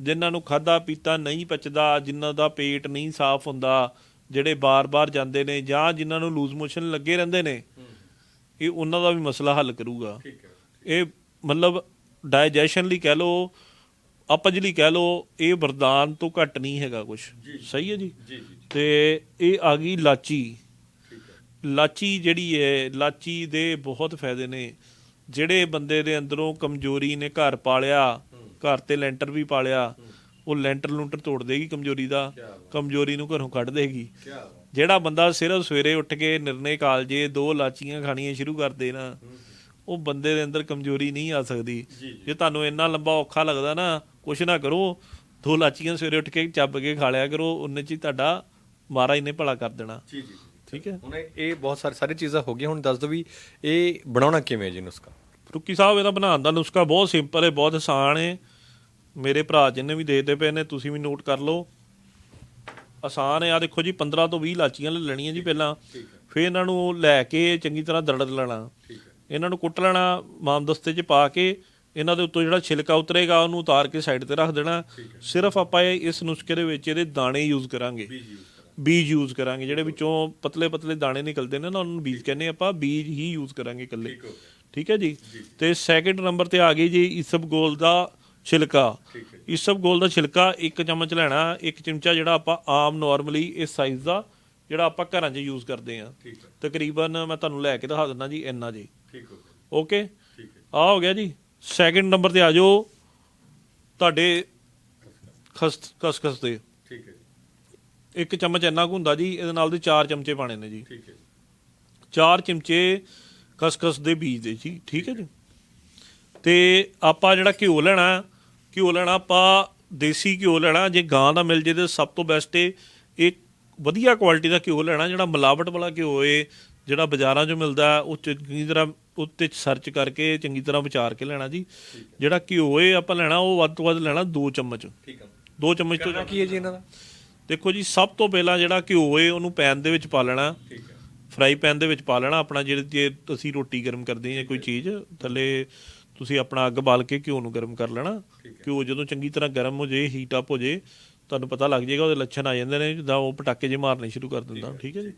ਜਿਨ੍ਹਾਂ ਨੂੰ ਖਾਦਾ ਪੀਤਾ ਨਹੀਂ ਪਚਦਾ ਜਿਨ੍ਹਾਂ ਦਾ ਪੇਟ ਨਹੀਂ ਸਾਫ਼ ਹੁੰਦਾ ਜਿਹੜੇ ਬਾਰ-ਬਾਰ ਜਾਂਦੇ ਨੇ ਜਾਂ ਜਿਨ੍ਹਾਂ ਨੂੰ ਲੂਜ਼ ਮੋਸ਼ਨ ਲੱਗੇ ਰਹਿੰਦੇ ਨੇ ਇਹ ਉਹਨਾਂ ਦਾ ਵੀ ਮਸਲਾ ਹੱਲ ਕਰੂਗਾ। ਇਹ ਮਤਲਬ ਡਾਈਜੈਸ਼ਨ ਲਈ ਕਹਿ ਲਓ ਅਪਜ ਲਈ ਕਹਿ ਲਓ ਇਹ ਵਰਦਾਨ ਤੋਂ ਘੱਟ ਨਹੀਂ ਹੈਗਾ ਕੁਝ ਸਹੀ ਹੈ ਜੀ। ਤੇ ਇਹ ਆ ਗਈ ਲਾਚੀ। ਲਾਚੀ ਜਿਹੜੀ ਹੈ ਲਾਚੀ ਦੇ ਬਹੁਤ ਫਾਇਦੇ ਨੇ। ਜਿਹੜੇ ਬੰਦੇ ਦੇ ਅੰਦਰੋਂ ਕਮਜ਼ੋਰੀ ਨੇ ਘਰ ਪਾਲਿਆ ਘਰ ਤੇ ਲੈਂਟਰ ਵੀ ਪਾਲਿਆ ਉਹ ਲੈਂਟਰ ਲੂੰਟਰ ਤੋੜ ਦੇਗੀ ਕਮਜ਼ੋਰੀ ਦਾ ਕਮਜ਼ੋਰੀ ਨੂੰ ਘਰੋਂ ਕੱਢ ਦੇਗੀ। ਜਿਹੜਾ ਬੰਦਾ ਸਿਰਫ ਸਵੇਰੇ ਉੱਠ ਕੇ ਨਿਰਣੇ ਕਾਲਜੇ ਦੋ ਲਾਚੀਆਂ ਖਾਣੀਆਂ ਸ਼ੁਰੂ ਕਰ ਦੇ ਨਾ ਉਹ ਬੰਦੇ ਦੇ ਅੰਦਰ ਕਮਜ਼ੋਰੀ ਨਹੀਂ ਆ ਸਕਦੀ। ਜੇ ਤੁਹਾਨੂੰ ਇੰਨਾ ਲੰਬਾ ਔਖਾ ਲੱਗਦਾ ਨਾ ਕੁਛ ਨਾ ਕਰੋ ਦੋ ਲਾਚੀਆਂ ਸਵੇਰੇ ਉੱਠ ਕੇ ਚੱਬ ਕੇ ਖਾ ਲਿਆ ਕਰੋ ਉਹਨੇ ਚ ਹੀ ਤੁਹਾਡਾ ਮਹਾਰਾਜ ਨੇ ਭਲਾ ਕਰ ਦੇਣਾ। ਜੀ ਜੀ। ਠੀਕ ਹੈ। ਹੁਣ ਇਹ- ਬਹੁਤ ਸਾਰੀ ਸਾਰੀ ਚੀਜ਼ਾਂ ਹੋ ਗਈਆਂ। ਹੁਣ ਦੱਸ ਦਿਓ ਵੀ ਇਹ ਬਣਾਉਣਾ ਕਿਵੇਂ ਹੈ ਜੀ ਨੁਸਖਾ? ਰੁੱਕੀ ਸਾਹਿਬ ਇਹਦਾ ਬਣਾਉਣ ਦਾ ਨੁਸਖਾ ਬਹੁਤ ਸਿੰਪਲ ਹੈ ਬਹੁਤ ਆਸਾਨ ਹੈ। ਮੇਰੇ ਭਰਾ ਜਿੰਨੇ ਵੀ ਦੇਖਦੇ ਪਏ ਨੇ ਤੁਸੀਂ ਵੀ ਨੋਟ ਕਰ ਲਓ। ਆਸਾਨ ਹੈ। ਆ ਦੇਖੋ ਜੀ 15 ਤੋਂ 20 ਲਾਚੀਆਂ ਲੈ ਲੈਣੀਆਂ ਜੀ ਪਹਿਲਾਂ। ਫਿਰ ਇਹਨਾਂ ਨੂੰ ਲੈ ਕੇ ਚੰਗੀ ਤਰ੍ਹਾਂ ਦਰੜ ਲੈਣਾ। ਠੀਕ ਹੈ। ਇਹਨਾਂ ਨੂੰ ਕੁੱਟ ਲੈਣਾ ਮਾਮਦਸਤੇ 'ਚ ਪਾ ਕੇ ਇਹਨਾਂ ਦੇ ਉੱਤੋਂ ਜਿਹੜਾ ਛਿਲਕਾ ਉਤਰੇਗਾ ਉਹਨੂੰ ਉਤਾਰ ਕੇ ਸਾਈਡ ਤੇ ਰੱਖ ਦੇਣਾ। ਸਿਰਫ ਆਪਾਂ ਇਹ ਇਸ ਨੁਸਖੇ ਦੇ ਵਿੱਚ ਇਹਦੇ ਦਾਣੇ ਯੂਜ਼ ਕਰਾਂਗੇ। ਬੀਜ ਯੂਜ਼ ਕਰਾਂਗੇ ਜਿਹੜੇ ਵਿੱਚੋਂ ਪਤਲੇ ਪਤਲੇ ਦਾਣੇ ਨਿਕਲਦੇ ਨੇ ਨਾ ਉਹਨਾਂ ਨੂੰ ਬੀਜ ਕਹਿੰਦੇ ਆਪਾਂ ਬੀਜ ਹੀ ਯੂਜ਼ ਕਰਾਂਗੇ ਇਕੱਲੇ। ਠੀਕ ਹੋ ਜੀ? ਤੇ ਸੈਕਿੰਡ ਨੰਬਰ ਤੇ ਆ ਗਈ ਜੀ ਇਸਬਗੋਲ ਦਾ ਛਿਲਕਾ। ਠੀਕ ਹੈ। ਇਸਬਗੋਲ ਦਾ ਛਿਲਕਾ ਇੱਕ ਚਮਚ ਲੈਣਾ ਇੱਕ ਚਮਚਾ ਜਿਹੜਾ ਆਪਾਂ ਆਮ ਨਾਰਮਲੀ ਇਸ ਸਾਈਜ਼ ਦਾ ਜਿਹੜਾ ਆਪਾਂ ਘਰਾਂ 'ਚ ਯੂਜ਼ ਕਰਦੇ ਆ ਤਕਰੀਬਨ ਮੈਂ ਤੁਹਾਨੂੰ ਲੈ ਕੇ ਦਿਖਾ ਦਿੰਦਾ ਜੀ ਇੰਨਾ ਜੀ। ਠੀਕ ਹੋ ਗਿਆ। ਓਕੇ ਆ ਹੋ। ਗਿਆ ਜੀ। ਸੈਕਿੰਡ ਨੰਬਰ ਤੇ ਆ ਜਾਓ ਤੁਹਾਡੇ ਖਸ ਖਸਖਸ ਦੇ ਇੱਕ ਚਮਚ ਇੰਨਾ ਕੁ ਹੁੰਦਾ ਜੀ ਇਹਦੇ ਨਾਲ ਦੇ ਚਾਰ ਚਮਚੇ ਪਾਣੇ ਨੇ ਜੀ। ਠੀਕ ਹੈ ਚਾਰ ਚਮਚੇ ਖਸਖਸ ਦੇ ਬੀਜ ਦੇ ਜੀ ਠੀਕ ਹੈ ਜੀ। ਤੇ ਆਪਾਂ ਜਿਹੜਾ ਘਿਓ ਲੈਣਾ ਘਿਓ ਲੈਣਾ ਆਪਾਂ ਦੇਸੀ ਘਿਓ ਲੈਣਾ ਜੇ ਗਾਂ ਦਾ ਮਿਲ ਜੇ ਤੇ ਸਭ ਤੋਂ ਬੈਸਟ ਏ ਇਹ ਵਧੀਆ ਕੁਆਲਿਟੀ ਦਾ ਘਿਓ ਲੈਣਾ ਜਿਹੜਾ ਮਿਲਾਵਟ ਵਾਲਾ ਘਿਓ ਏ ਜਿਹੜਾ ਬਾਜ਼ਾਰਾਂ 'ਚੋਂ ਮਿਲਦਾ ਉਹ ਚੰਗੀ ਤਰ੍ਹਾਂ ਉੱਤੇ ਸਰਚ ਕਰਕੇ ਚੰਗੀ ਤਰ੍ਹਾਂ ਵਿਚਾਰ ਕੇ ਲੈਣਾ ਜੀ। ਜਿਹੜਾ ਘਿਓ ਏ ਆਪਾਂ ਲੈਣਾ ਉਹ ਵੱਧ ਤੋਂ ਵੱਧ ਲੈਣਾ 2 ਚਮਚ। ਠੀਕ ਆ 2 ਚਮਚ ਤੋਂ ਕੀ ਹੈ ਜੀ ਇਹਨਾਂ ਦਾ? ਦੇਖੋ ਜੀ ਸਭ ਤੋਂ ਪਹਿਲਾਂ ਜਿਹੜਾ ਘਿਓ ਏ ਉਹਨੂੰ ਪੈਨ ਦੇ ਵਿੱਚ ਪਾ ਲੈਣਾ। ਠੀਕ ਹੈ। ਫਰਾਈ ਪੈਨ ਦੇ ਵਿੱਚ ਪਾ ਲੈਣਾ ਆਪਣਾ ਜਿਹੜੇ ਜੇ ਅਸੀਂ ਰੋਟੀ ਗਰਮ ਕਰਦੇ ਹਾਂ ਜਾਂ ਕੋਈ ਚੀਜ਼ ਥੱਲੇ ਤੁਸੀਂ ਆਪਣਾ ਅੱਗ ਬਾਲ ਕੇ ਘਿਓ ਨੂੰ ਗਰਮ ਕਰ ਲੈਣਾ। ਘਿਓ ਜਦੋਂ ਚੰਗੀ ਤਰ੍ਹਾਂ ਗਰਮ ਹੋ ਜੇ ਹੀਟ ਅਪ ਹੋ ਜੇ ਤੁਹਾਨੂੰ ਪਤਾ ਲੱਗ ਜਾਏਗਾ ਉਹਦੇ ਲੱਛਣ ਆ ਜਾਂਦੇ ਨੇ ਜਿੱਦਾਂ ਉਹ ਪਟਾਕੇ ਜੇ ਮਾਰਨੇ ਸ਼ੁਰੂ ਕਰ ਦਿੰਦਾ। ਠੀਕ ਹੈ। ਜੀ।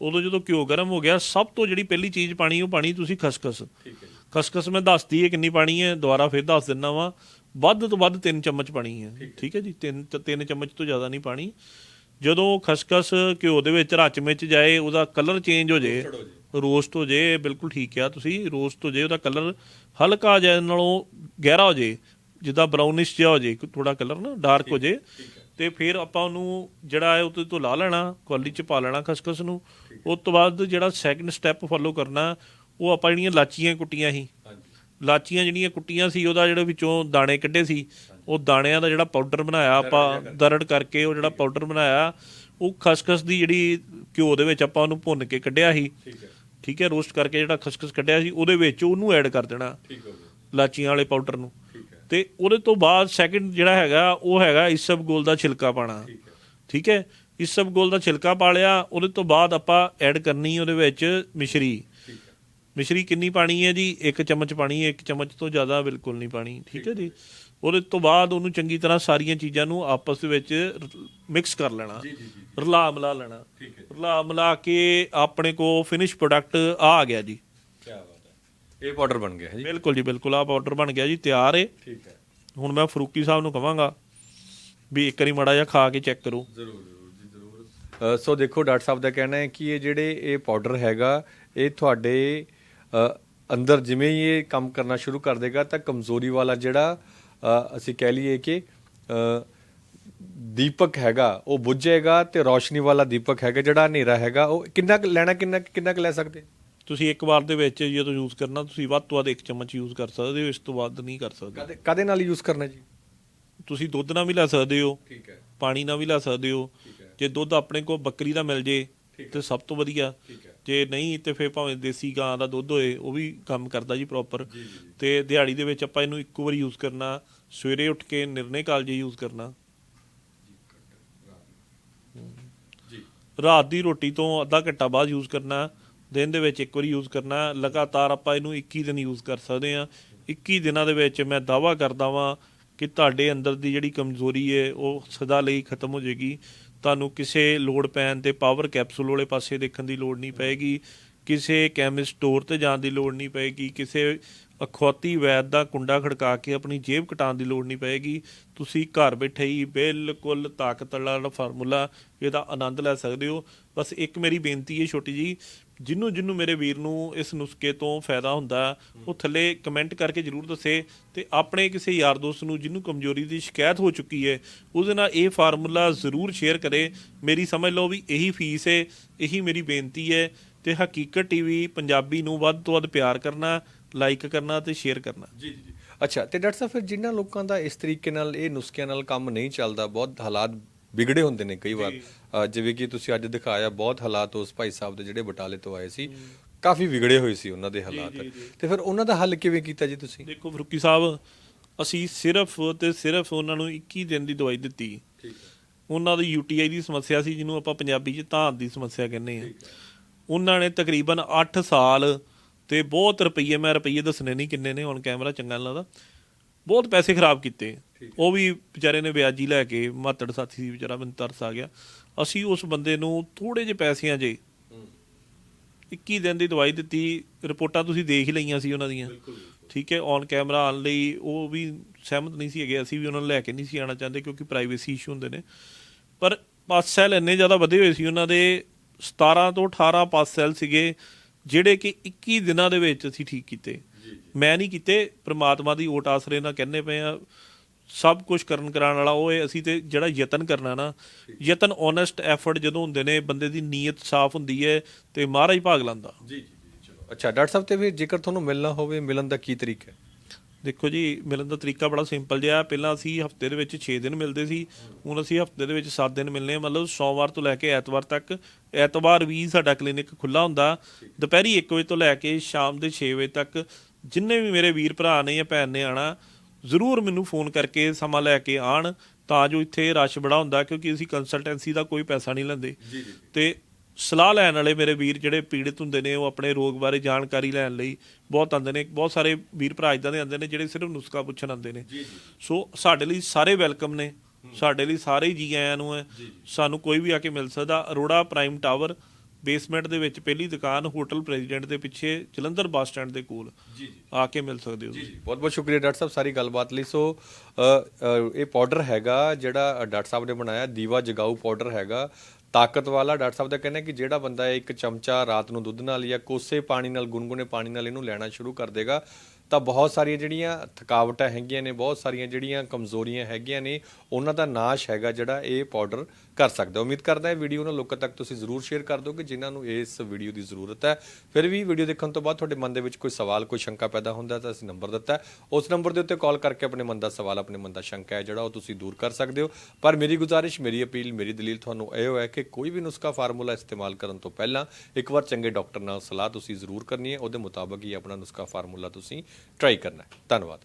ਉਦੋਂ ਜਦੋਂ ਘਿਓ ਗਰਮ ਹੋ ਗਿਆ ਸਭ ਤੋਂ ਜਿਹੜੀ ਪਹਿਲੀ ਚੀਜ਼ ਪਾਣੀ ਉਹ ਪਾਣੀ ਤੁਸੀਂ ਖਸਖਸ। ਠੀਕ ਹੈ ਖਸਖਸ ਮੈਂ ਦੱਸਦੀ ਹੈ ਕਿੰਨੀ ਪਾਣੀ ਹੈ ਦੁਬਾਰਾ ਫਿਰ ਦੱਸ ਦਿੰਦਾ ਵਾਂ। ਵੱਧ ਤੋਂ ਵੱਧ 3 ਚਮਚ ਪਾਣੀ ਹੈ। ਠੀਕ ਹੈ। ਜੀ 3 3 ਚਮਚ ਤੋਂ ਜ਼ਿਆਦਾ ਨਹੀਂ ਪਾਣੀ। ਜਦੋਂ ਖਸਖਸ ਘਿਓ ਦੇ ਵਿੱਚ ਰਚ ਵਿੱਚ ਜਾਏ ਉਹਦਾ ਕਲਰ ਚੇਂਜ ਹੋ ਜੇ ਰੋਸਟ ਹੋ ਜੇ ਬਿਲਕੁਲ ਠੀਕ ਆ ਤੁਸੀਂ ਰੋਸਟ ਹੋ ਜੇ ਉਹਦਾ ਕਲਰ ਹਲਕਾ ਜਿਹਾ ਨਾਲੋਂ ਗਹਿਰਾ ਹੋ ਜੇ ਜਿੱਦਾਂ ਬਰਾਊਨਿਸ਼ ਜਿਹਾ ਹੋ ਜੇ ਥੋੜਾ ਕਲਰ ਨਾ ਡਾਰਕ ਹੋ ਜੇ ਤੇ ਫਿਰ ਆਪਾਂ ਉਹਨੂੰ ਜਿਹੜਾ ਹੈ ਉਹਦੇ ਤੋਂ ਲਾ ਲੈਣਾ ਕੌਲੀ ਚ ਪਾ ਲੈਣਾ ਖਸਖਸ ਨੂੰ। ਉਸ ਤੋਂ ਬਾਅਦ ਜਿਹੜਾ ਸੈਕੰਡ ਸਟੈਪ ਫੋਲੋ ਕਰਨਾ ਉਹ ਆਪਾਂ ਜਿਹੜੀਆਂ ਲਾਚੀਆਂ ਕੁੱਟੀਆਂ ਸੀ ਲਾਚੀਆਂ ਜਿਹੜੀਆਂ ਕੁੱਟੀਆਂ ਸੀ ਉਹਦਾ ਜਿਹੜੇ ਵਿੱਚੋਂ ਦਾਣੇ ਕੱਢੇ ਸੀ ਉਹ ਦਾਣਿਆਂ ਦਾ ਜਿਹੜਾ ਪਾਊਡਰ ਬਣਾਇਆ ਆਪਾਂ ਦਰੜ ਕਰਕੇ। ਉਹ ਜਿਹੜਾ ਪਾਊਡਰ ਬਣਾਇਆ ਉਹ ਖਸਖਸ ਦੀ ਜਿਹੜੀ ਘਿਓ ਦੇ ਵਿੱਚ ਆਪਾਂ ਉਹਨੂੰ ਭੁੰਨ ਕੇ ਕੱਢਿਆ ਸੀ। ਠੀਕ ਹੈ। ਠੀਕ ਹੈ ਰੋਸਟ ਕਰਕੇ ਜਿਹੜਾ ਖਸਖਸ ਕੱਢਿਆ ਸੀ ਉਹਦੇ ਵਿੱਚ ਉਹਨੂੰ ਐਡ ਕਰ ਦੇਣਾ। ਠੀਕ ਹੋ ਗਿਆ। ਲਾਚੀਆਂ ਵਾਲੇ ਪਾਊਡਰ ਨੂੰ। ਤੇ ਉਹਦੇ ਤੋਂ ਬਾਅਦ ਸੈਕਿੰਡ ਜਿਹੜਾ ਹੈਗਾ ਉਹ ਹੈਗਾ ਇਸਬਗੋਲ ਦਾ ਛਿਲਕਾ ਪਾਣਾ। ਠੀਕ ਹੈ। ਇਸਬਗੋਲ ਦਾ ਛਿਲਕਾ ਪਾ ਲਿਆ ਉਹਦੇ ਤੋਂ ਬਾਅਦ ਆਪਾਂ ਐਡ ਕਰਨੀ ਉਹਦੇ ਵਿੱਚ ਮਿਸ਼ਰੀ। ਮਿਸ਼ਰੀ ਕਿੰਨੀ ਪਾਣੀ ਹੈ ਜੀ? ਇੱਕ ਚਮਚ ਪਾਣੀ ਹੈ ਇੱਕ ਚਮਚ ਤੋਂ ਜ਼ਿਆਦਾ ਬਿਲਕੁਲ ਨਹੀਂ ਪਾਣੀ। ਠੀਕ ਹੈ ਜੀ? ਉਹਦੇ ਤੋਂ ਬਾਅਦ ਉਹਨੂੰ ਚੰਗੀ ਤਰ੍ਹਾਂ ਸਾਰੀਆਂ ਚੀਜ਼ਾਂ ਨੂੰ ਆਪਸ ਦੇ ਵਿੱਚ ਮਿਕਸ ਕਰ ਲੈਣਾ। ਜੀ ਜੀ ਜੀ। ਰਲਾ ਮਿਲਾ ਲੈਣਾ। ਠੀਕ ਹੈ ਰਲਾ ਮਿਲਾ ਕੇ ਆਪਣੇ ਕੋ ਫਿਨਿਸ਼ ਪ੍ਰੋਡਕਟ ਆ ਗਿਆ ਜੀ। ਕੀ ਬਾਤ ਹੈ। ਇਹ ਪਾਊਡਰ ਬਣ ਗਿਆ ਹੈ ਜੀ। ਬਿਲਕੁਲ ਜੀ ਬਿਲਕੁਲ। ਆ ਪਾਊਡਰ ਬਣ ਗਿਆ ਜੀ ਤਿਆਰ ਏ। ਠੀਕ ਹੈ। ਹੁਣ ਮੈਂ ਫਰੂਕੀ ਸਾਹਿਬ ਨੂੰ ਕਵਾਂਗਾ ਵੀ ਇੱਕ ਵਾਰੀ ਮਾੜਾ ਜਿਹਾ ਖਾ ਕੇ ਚੈੱਕ ਕਰੋ। ਜ਼ਰੂਰ ਜ਼ਰੂਰ ਜੀ ਜ਼ਰੂਰ। ਸੋ ਦੇਖੋ ਡਾਕਟਰ ਸਾਹਿਬ ਦਾ ਕਹਿਣਾ ਹੈ ਕਿ ਇਹ ਜਿਹੜੇ ਇਹ ਪਾਊਡਰ ਹੈਗਾ ਇਹ ਤੁਹਾਡੇ ਅੰਦਰ ਜਿਵੇਂ ਹੀ ਇਹ ਕੰਮ ਕਰਨਾ ਸ਼ੁਰੂ ਕਰ ਦੇਗਾ ਤਾਂ ਕਮਜ਼ੋਰੀ ਵਾਲਾ ਜਿਹੜਾ ਅਸੀਂ ਕਹਿ ਲਈਏ ਕਿ ਦੀਪਕ ਹੈਗਾ ਉਹ ਬੁੱਝ ਜਾਏਗਾ ਤੇ ਰੋਸ਼ਨੀ ਵਾਲਾ ਦੀਪਕ ਹੈਗਾ ਜਿਹੜਾ ਹਨੇਰਾ ਹੈਗਾ ਉਹ ਕਿੰਨਾ ਕੁ ਲੈਣਾ ਕਿੰਨਾ ਕਿੰਨਾ ਕੁ ਲੈ ਸਕਦੇ? ਤੁਸੀਂ ਇੱਕ ਵਾਰ ਦੇ ਵਿੱਚ ਜਦੋਂ ਯੂਜ਼ ਕਰਨਾ ਤੁਸੀਂ ਵੱਧ ਤੋਂ ਵੱਧ ਇੱਕ ਚਮਚ ਯੂਜ਼ ਕਰ ਸਕਦੇ ਹੋ ਇਸ ਤੋਂ ਵੱਧ ਨਹੀਂ ਕਰ ਸਕਦੇ। ਕਦੇ ਕਦੇ ਨਾਲ ਯੂਜ਼ ਕਰਨਾ ਜੀ? ਤੁਸੀਂ ਦੁੱਧ ਨਾਲ ਵੀ ਲੈ ਸਕਦੇ ਹੋ ਠੀਕ ਹੈ। ਪਾਣੀ ਨਾਲ ਵੀ ਲੈ ਸਕਦੇ ਹੋ। ਜੇ ਦੁੱਧ ਆਪਣੇ ਕੋਲ ਬੱਕਰੀ ਦਾ ਮਿਲ ਜੇ ਤੇ ਸਭ ਤੋਂ ਵਧੀਆ। ਠੀਕ ਹੈ। ਜੇ ਨਹੀਂ ਤੇ ਫਿਰ ਭਾਵੇਂ ਦੇਸੀ ਗਾਂ ਦਾ ਦੁੱਧ ਹੋਏ ਉਹ ਵੀ ਕੰਮ ਕਰਦਾ ਜੀ ਪ੍ਰੋਪਰ ਤੇ ਦਿਹਾੜੀ ਦੇ ਵਿੱਚ ਆਪਾਂ ਇਹਨੂੰ ਇੱਕੋ ਵਾਰੀ ਯੂਜ਼ ਕਰਨਾ ਸਵੇਰੇ ਉੱਠ ਕੇ ਨਿਰਣੇ ਕਾਲਜੇ ਯੂਜ਼ ਕਰਨਾ। ਜੀ ਰਾਤ ਦੀ ਰੋਟੀ ਤੋਂ ਅੱਧਾ ਘੰਟਾ ਬਾਅਦ ਯੂਜ਼ ਕਰਨਾ ਦਿਨ ਦੇ ਵਿੱਚ ਇੱਕ ਵਾਰੀ ਯੂਜ਼ ਕਰਨਾ ਲਗਾਤਾਰ ਆਪਾਂ ਇਹਨੂੰ 21 ਦਿਨ ਯੂਜ਼ ਕਰ ਸਕਦੇ ਆ 21 ਦਿਨਾਂ ਦੇ ਵਿੱਚ ਮੈਂ ਦਾਵਾ ਕਰਦਾ ਵਾਂ ਕਿ ਤੁਹਾਡੇ ਅੰਦਰ ਦੀ ਜਿਹੜੀ ਕਮਜ਼ੋਰੀ ਹੈ ਉਹ ਸਦਾ ਲਈ ਖਤਮ ਹੋ ਜਾਏਗੀ। ਤੁਹਾਨੂੰ ਕਿਸੇ ਲੋੜ ਪੈਣ ਤੇ ਪਾਵਰ ਕੈਪਸੂਲ ਵਾਲੇ ਪਾਸੇ ਦੇਖਣ ਦੀ ਲੋੜ ਨਹੀਂ ਪਏਗੀ, ਕਿਸੇ ਕੈਮਿਸਟ ਸਟੋਰ ਤੇ ਜਾਣ ਦੀ ਲੋੜ ਨਹੀਂ ਪਏਗੀ, ਕਿਸੇ ਅਖੌਤੀ ਵੈਦ ਦਾ ਕੁੰਡਾ ਖੜਕਾ ਕੇ ਆਪਣੀ ਜੇਬ ਕਟਾਉਣ ਦੀ ਲੋੜ ਨਹੀਂ ਪਏਗੀ। ਤੁਸੀਂ ਘਰ ਬੈਠੇ ਹੀ ਬਿਲਕੁਲ ਤਾਕਤ ਵਾਲਾ ਫਾਰਮੂਲਾ ਇਹਦਾ ਆਨੰਦ ਲੈ ਸਕਦੇ ਹੋ। ਬਸ ਇੱਕ ਮੇਰੀ ਬੇਨਤੀ ਹੈ ਛੋਟੀ ਜੀ, ਜਿੰਨੂੰ ਜਿੰਨੂੰ ਮੇਰੇ ਵੀਰ ਨੂੰ ਇਸ ਨੁਸਖੇ ਤੋਂ ਫਾਇਦਾ ਹੁੰਦਾ, ਉਹ ਥੱਲੇ ਕਮੈਂਟ ਕਰਕੇ ਜਰੂਰ ਦੱਸੇ ਤੇ ਆਪਣੇ ਕਿਸੇ ਯਾਰ ਦੋਸਤ ਨੂੰ ਜਿਹਨੂੰ ਕਮਜ਼ੋਰੀ ਦੀ ਸ਼ਿਕਾਇਤ ਹੋ ਚੁੱਕੀ ਹੈ, ਉਹਦੇ ਨਾਲ ਇਹ ਫਾਰਮੂਲਾ ਜ਼ਰੂਰ ਸ਼ੇਅਰ ਕਰੇ। ਮੇਰੀ ਸਮਝ ਲਓ ਵੀ ਇਹੀ ਫੀਸ ਹੈ, ਇਹੀ ਮੇਰੀ ਬੇਨਤੀ ਹੈ ਤੇ ਹਕੀਕਤ ਟੀਵੀ ਪੰਜਾਬੀ ਨੂੰ ਵੱਧ ਤੋਂ ਵੱਧ ਪਿਆਰ ਕਰਨਾ ਲਾਈਕ ਕਰਨਾ ਤੇ ਸ਼ੇਅਰ ਕਰਨਾ। ਜੀ ਜੀ ਅੱਛਾ ਤੇ ਡਾਕਟਰ ਸਾਹਿਬ ਫਿਰ ਜਿਨ੍ਹਾਂ ਲੋਕਾਂ ਦਾ ਇਸ ਤਰੀਕੇ ਨਾਲ ਇਹ ਨੁਸਖਿਆਂ ਨਾਲ ਕੰਮ ਨਹੀਂ ਚੱਲਦਾ ਬਹੁਤ ਹਾਲਾਤ ਵਿਗੜੇ ਹੁੰਦੇ ਨੇ ਕਈ ਵਾਰ। ਜਿਵੇਂ ਕਿ ਤੁਸੀਂ ਅੱਜ ਦਿਖਾਇਆ ਬਹੁਤ ਹਾਲਾਤ ਉਸ ਭਾਈ ਸਾਹਿਬ ਦੇ ਜਿਹੜੇ ਬਟਾਲੇ ਤੋਂ ਆਏ ਸੀ ਕਾਫੀ ਵਿਗੜੇ ਹੋਏ ਸੀ ਉਹਨਾਂ ਦੇ ਹਾਲਾਤ। ਤੇ ਫਿਰ ਉਹਨਾਂ ਦਾ ਹੱਲ ਕਿਵੇਂ ਕੀਤਾ ਜੀ ਤੁਸੀਂ? ਦੇਖੋ ਫਰੂਕੀ ਸਾਹਿਬ ਅਸੀਂ ਸਿਰਫ ਤੇ ਸਿਰਫ ਉਹਨਾਂ ਨੂੰ 21 ਦਿਨ ਦੀ ਦਵਾਈ ਦਿੱਤੀ। ਠੀਕ ਉਹਨਾਂ ਦੀ ਯੂਟੀਆਈ ਦੀ ਸਮੱਸਿਆ ਸੀ ਜਿਹਨੂੰ ਆਪਾਂ ਪੰਜਾਬੀ 'ਚ ਧਾਤ ਦੀ ਸਮੱਸਿਆ ਕਹਿੰਦੇ ਆ ਉਹਨਾਂ ਨੇ ਤਕਰੀਬਨ 8 ਸਾਲ ਤੇ ਬਹੁਤ ਰੁਪਈਏ ਮੈਂ ਰੁਪਈਏ ਦੱਸਣੇ ਨਹੀਂ ਕਿੰਨੇ ਨੇ ਹੁਣ ਕੈਮਰਾ ਚੰਗਾ ਨਹੀਂ ਲੱਗਦਾ। ਬਹੁਤ ਪੈਸੇ ਖਰਾਬ ਕੀਤੇ। ਉਹ ਵੀ ਵਿਚਾਰੇ ਨੇ ਵਿਆਜੀ ਲੈ ਕੇ ਮਾਤੜ ਸਾਥੀ ਸੀ ਵਿਚਾਰਾ ਮੈਨੂੰ ਤਰਸ ਆ ਗਿਆ। ਅਸੀਂ ਉਸ ਬੰਦੇ ਨੂੰ ਥੋੜੇ ਜਿਹੇ ਪੈਸਿਆਂ 'ਚ 21 ਦਿਨ ਦੀ ਦਵਾਈ ਦਿੱਤੀ ਰਿਪੋਰਟਾਂ ਤੁਸੀਂ ਦੇਖ ਹੀ ਲਈਆਂ ਸੀ ਉਹਨਾਂ ਦੀਆਂ। ਠੀਕ ਹੈ ਔਨ ਕੈਮਰਾ ਆਉਣ ਲਈ ਉਹ ਵੀ ਸਹਿਮਤ ਨਹੀਂ ਸੀ ਹੈਗੇ ਅਸੀਂ ਵੀ ਉਹਨਾਂ ਨੂੰ ਲੈ ਕੇ ਨਹੀਂ ਸੀ ਆਣਾ ਚਾਹੁੰਦੇ ਕਿਉਂਕਿ ਪ੍ਰਾਈਵੇਸੀ ਇਸ਼ੂ ਹੁੰਦੇ ਨੇ। ਪਰ ਪਾਸ ਸੈੱਲ ਇੰਨੇ ਜ਼ਿਆਦਾ ਵਧੇ ਹੋਏ ਸੀ ਉਹਨਾਂ ਦੇ 17 ਤੋਂ 18 ਪਾਸ ਸੈੱਲ ਸੀਗੇ। ਜਿਹੜੇ ਕਿ 21 ਦਿਨਾਂ ਦੇ ਵਿੱਚ ਅਸੀਂ ਠੀਕ ਕੀਤੇ। ਮੈਂ ਨਹੀਂ ਕੀਤੇ ਪ੍ਰਮਾਤਮਾ ਦੀ ਓਟ ਆਸਰੇ ਨਾਲ ਕਹਿੰਦੇ ਪਏ ਆ ਸਭ ਕੁਝ ਕਰਨ ਕਰਾਉਣ ਵਾਲਾ ਉਹ ਹੈ ਅਸੀਂ ਤੇ ਜਿਹੜਾ ਯਤਨ ਕਰਨਾ ਨਾ ਯਤਨ ਓਨੈਸਟ ਐਫਰਟ ਜਦੋਂ ਹੁੰਦੇ ਨੇ ਬੰਦੇ ਦੀ ਨੀਅਤ ਸਾਫ਼ ਹੁੰਦੀ ਹੈ ਤੇ ਮਹਾਰਾਜ ਭਾਗ ਲਾਂਦਾ। ਜੀ ਜੀ ਚਲੋ। ਅੱਛਾ ਡਾਕਟਰ ਸਾਹਿਬ ਤੇ ਫਿਰ ਜੇਕਰ ਤੁਹਾਨੂੰ ਮਿਲਣਾ ਹੋਵੇ ਮਿਲਣ ਦਾ ਕੀ ਤਰੀਕਾ ਹੈ? ਦੇਖੋ ਜੀ ਮਿਲਣ ਦਾ ਤਰੀਕਾ ਬੜਾ ਸਿੰਪਲ ਜਿਹਾ। ਪਹਿਲਾਂ ਅਸੀਂ ਹਫ਼ਤੇ ਦੇ ਵਿੱਚ 6 ਦਿਨ ਮਿਲਦੇ ਸੀ। ਹੁਣ ਅਸੀਂ ਹਫ਼ਤੇ ਦੇ ਵਿੱਚ 7 ਦਿਨ ਮਿਲਨੇ ਮਤਲਬ ਸੋਮਵਾਰ ਤੋਂ ਲੈ ਕੇ ਐਤਵਾਰ ਤੱਕ ਐਤਵਾਰ ਵੀ ਸਾਡਾ ਕਲੀਨਿਕ ਖੁੱਲਾ ਹੁੰਦਾ। ਦੁਪਹਿਰੀ 1 ਵਜੇ ਤੋਂ ਲੈ ਕੇ ਸ਼ਾਮ ਦੇ 6 ਵਜੇ ਤੱਕ ਜਿੰਨੇ ਵੀ ਮੇਰੇ ਵੀਰ ਭਰਾ ਨੇ ਜਾਂ ਭੈਣ ਨੇ ਆਣਾ ਜ਼ਰੂਰ ਮੈਨੂੰ ਫੋਨ ਕਰਕੇ ਸਮਾਂ ਲੈ ਕੇ ਆਣ ਤਾਂ ਜੋ ਇੱਥੇ ਰਸ਼ ਬੜਾ ਹੁੰਦਾ ਕਿਉਂਕਿ ਅਸੀਂ ਕੰਸਲਟੈਂਸੀ ਦਾ ਕੋਈ ਪੈਸਾ ਨਹੀਂ ਲੈਂਦੇ। ਤੇ ਸਲਾਹ ਲੈਣ ਵਾਲੇ ਮੇਰੇ ਵੀਰ ਜਿਹੜੇ ਪੀੜਿਤ ਹੁੰਦੇ ਨੇ ਉਹ ਆਪਣੇ ਰੋਗ ਬਾਰੇ ਜਾਣਕਾਰੀ ਲੈਣ ਲਈ ਬਹੁਤ ਆਉਂਦੇ ਨੇ। ਬਹੁਤ ਸਾਰੇ ਵੀਰ ਭਰਾ ਇਦਾਂ ਦੇ ਆਉਂਦੇ ਨੇ ਜਿਹੜੇ ਸਿਰਫ ਨੁਸਖਾ ਪੁੱਛਣ ਆਉਂਦੇ ਨੇ। ਸੋ ਸਾਡੇ ਲਈ ਸਾਰੇ ਵੈਲਕਮ ਨੇ। ਸਾਡੇ ਲਈ ਸਾਰੇ ਜੀ ਆਇਆਂ ਨੂੰ ਹੈ। ਸਾਨੂੰ ਕੋਈ ਵੀ ਆ ਕੇ ਮਿਲ ਸਕਦਾ। ਅਰੋੜਾ ਪ੍ਰਾਈਮ ਟਾਵਰ ਬੇਸਮੈਂਟ ਦੇ ਵਿੱਚ ਪਹਿਲੀ ਦੁਕਾਨ ਹੋਟਲ ਪ੍ਰੈਜ਼ੀਡੈਂਟ ਦੇ ਪਿੱਛੇ ਜਲੰਧਰ ਬੱਸ ਸਟੈਂਡ ਦੇ ਕੋਲ ਜੀ ਜੀ। ਆ ਕੇ ਮਿਲ ਸਕਦੇ ਹੋ ਜੀ ਬਹੁਤ ਬਹੁਤ ਸ਼ੁਕਰੀਆ ਡਾਕਟਰ ਸਾਹਿਬ ਸਾਰੀ ਗੱਲਬਾਤ ਲਈ। ਸੋ ਇਹ ਪਾਊਡਰ ਹੈਗਾ ਜਿਹੜਾ ਡਾਕਟਰ ਸਾਹਿਬ ਨੇ ਬਣਾਇਆ ਦੀਵਾ ਜਗਾਊ ਪਾਊਡਰ ਹੈਗਾ। ਤਾਕਤ ਵਾਲਾ ਡਾਕਟਰ ਸਾਹਿਬ ਦਾ ਕਹਿਣਾ ਕਿ ਜਿਹੜਾ ਬੰਦਾ ਇੱਕ ਚਮਚਾ ਰਾਤ ਨੂੰ ਦੁੱਧ ਨਾਲ ਜਾਂ ਕੋਸੇ ਪਾਣੀ ਨਾਲ ਗੁਨਗੁਨੇ ਪਾਣੀ ਨਾਲ ਇਹਨੂੰ ਲੈਣਾ ਸ਼ੁਰੂ ਕਰ ਦੇਗਾ ਤਾਂ ਬਹੁਤ ਸਾਰੀਆਂ ਜਿਹੜੀਆਂ ਥਕਾਵਟਾਂ ਹੈਗੀਆਂ ਨੇ ਬਹੁਤ ਸਾਰੀਆਂ ਜਿਹੜੀਆਂ ਕਮਜ਼ੋਰੀਆਂ ਹੈਗੀਆਂ ਨੇ ਉਹਨਾਂ ਦਾ ਨਾਸ਼ ਹੈਗਾ ਜਿਹੜਾ ਇਹ ਪਾਊਡਰ ਕਰ ਸਕਦਾ ਉਮੀਦ ਕਰਦਾ ਹੈ ਵੀਡੀਓ ਨੂੰ ਲੋਕਾਂ ਤੱਕ ਤੁਸੀਂ ਜ਼ਰੂਰ ਸ਼ੇਅਰ ਕਰ ਦਿਓਗੇ ਜਿਨ੍ਹਾਂ ਨੂੰ ਇਸ ਵੀਡੀਓ ਦੀ ਜ਼ਰੂਰਤ ਹੈ। ਫਿਰ ਵੀ ਵੀਡੀਓ ਦੇਖਣ ਤੋਂ ਬਾਅਦ ਤੁਹਾਡੇ ਮਨ ਦੇ ਵਿੱਚ ਕੋਈ ਸਵਾਲ, ਕੋਈ ਸ਼ੰਕਾ ਪੈਦਾ ਹੁੰਦਾ ਤਾਂ ਅਸੀਂ ਨੰਬਰ ਦਿੱਤਾ ਉਸ ਨੰਬਰ ਦੇ ਉੱਤੇ ਕਾਲ ਕਰਕੇ ਆਪਣੇ ਮਨ ਦਾ ਸਵਾਲ, ਆਪਣੇ ਮਨ ਦਾ ਸ਼ੰਕਾ ਹੈ ਜਿਹੜਾ ਉਹ ਤੁਸੀਂ ਦੂਰ ਕਰ ਸਕਦੇ ਹੋ। ਪਰ ਮੇਰੀ ਗੁਜ਼ਾਰਿਸ਼, ਮੇਰੀ ਅਪੀਲ, ਮੇਰੀ ਦਲੀਲ ਤੁਹਾਨੂੰ ਇਹ ਹੋਇਆ ਕਿ ਕੋਈ ਵੀ ਨੁਸਖਾ ਫਾਰਮੂਲਾ ਇਸਤੇਮਾਲ ਕਰਨ ਤੋਂ ਪਹਿਲਾਂ ਇੱਕ ਵਾਰ ਚੰਗੇ ਡਾਕਟਰ ਨਾਲ ਸਲਾਹ ਤੁਸੀਂ ਜ਼ਰੂਰ ਕਰਨੀ ਹੈ। ਉਹਦੇ ਮੁਤਾਬਕ ਹੀ ਆਪਣਾ ਨੁਸਖਾ ਫਾਰਮੂਲਾ ਤੁਸੀਂ ਟਰਾਈ ਕਰਨਾ ਹੈ। ਧੰਨਵਾਦ।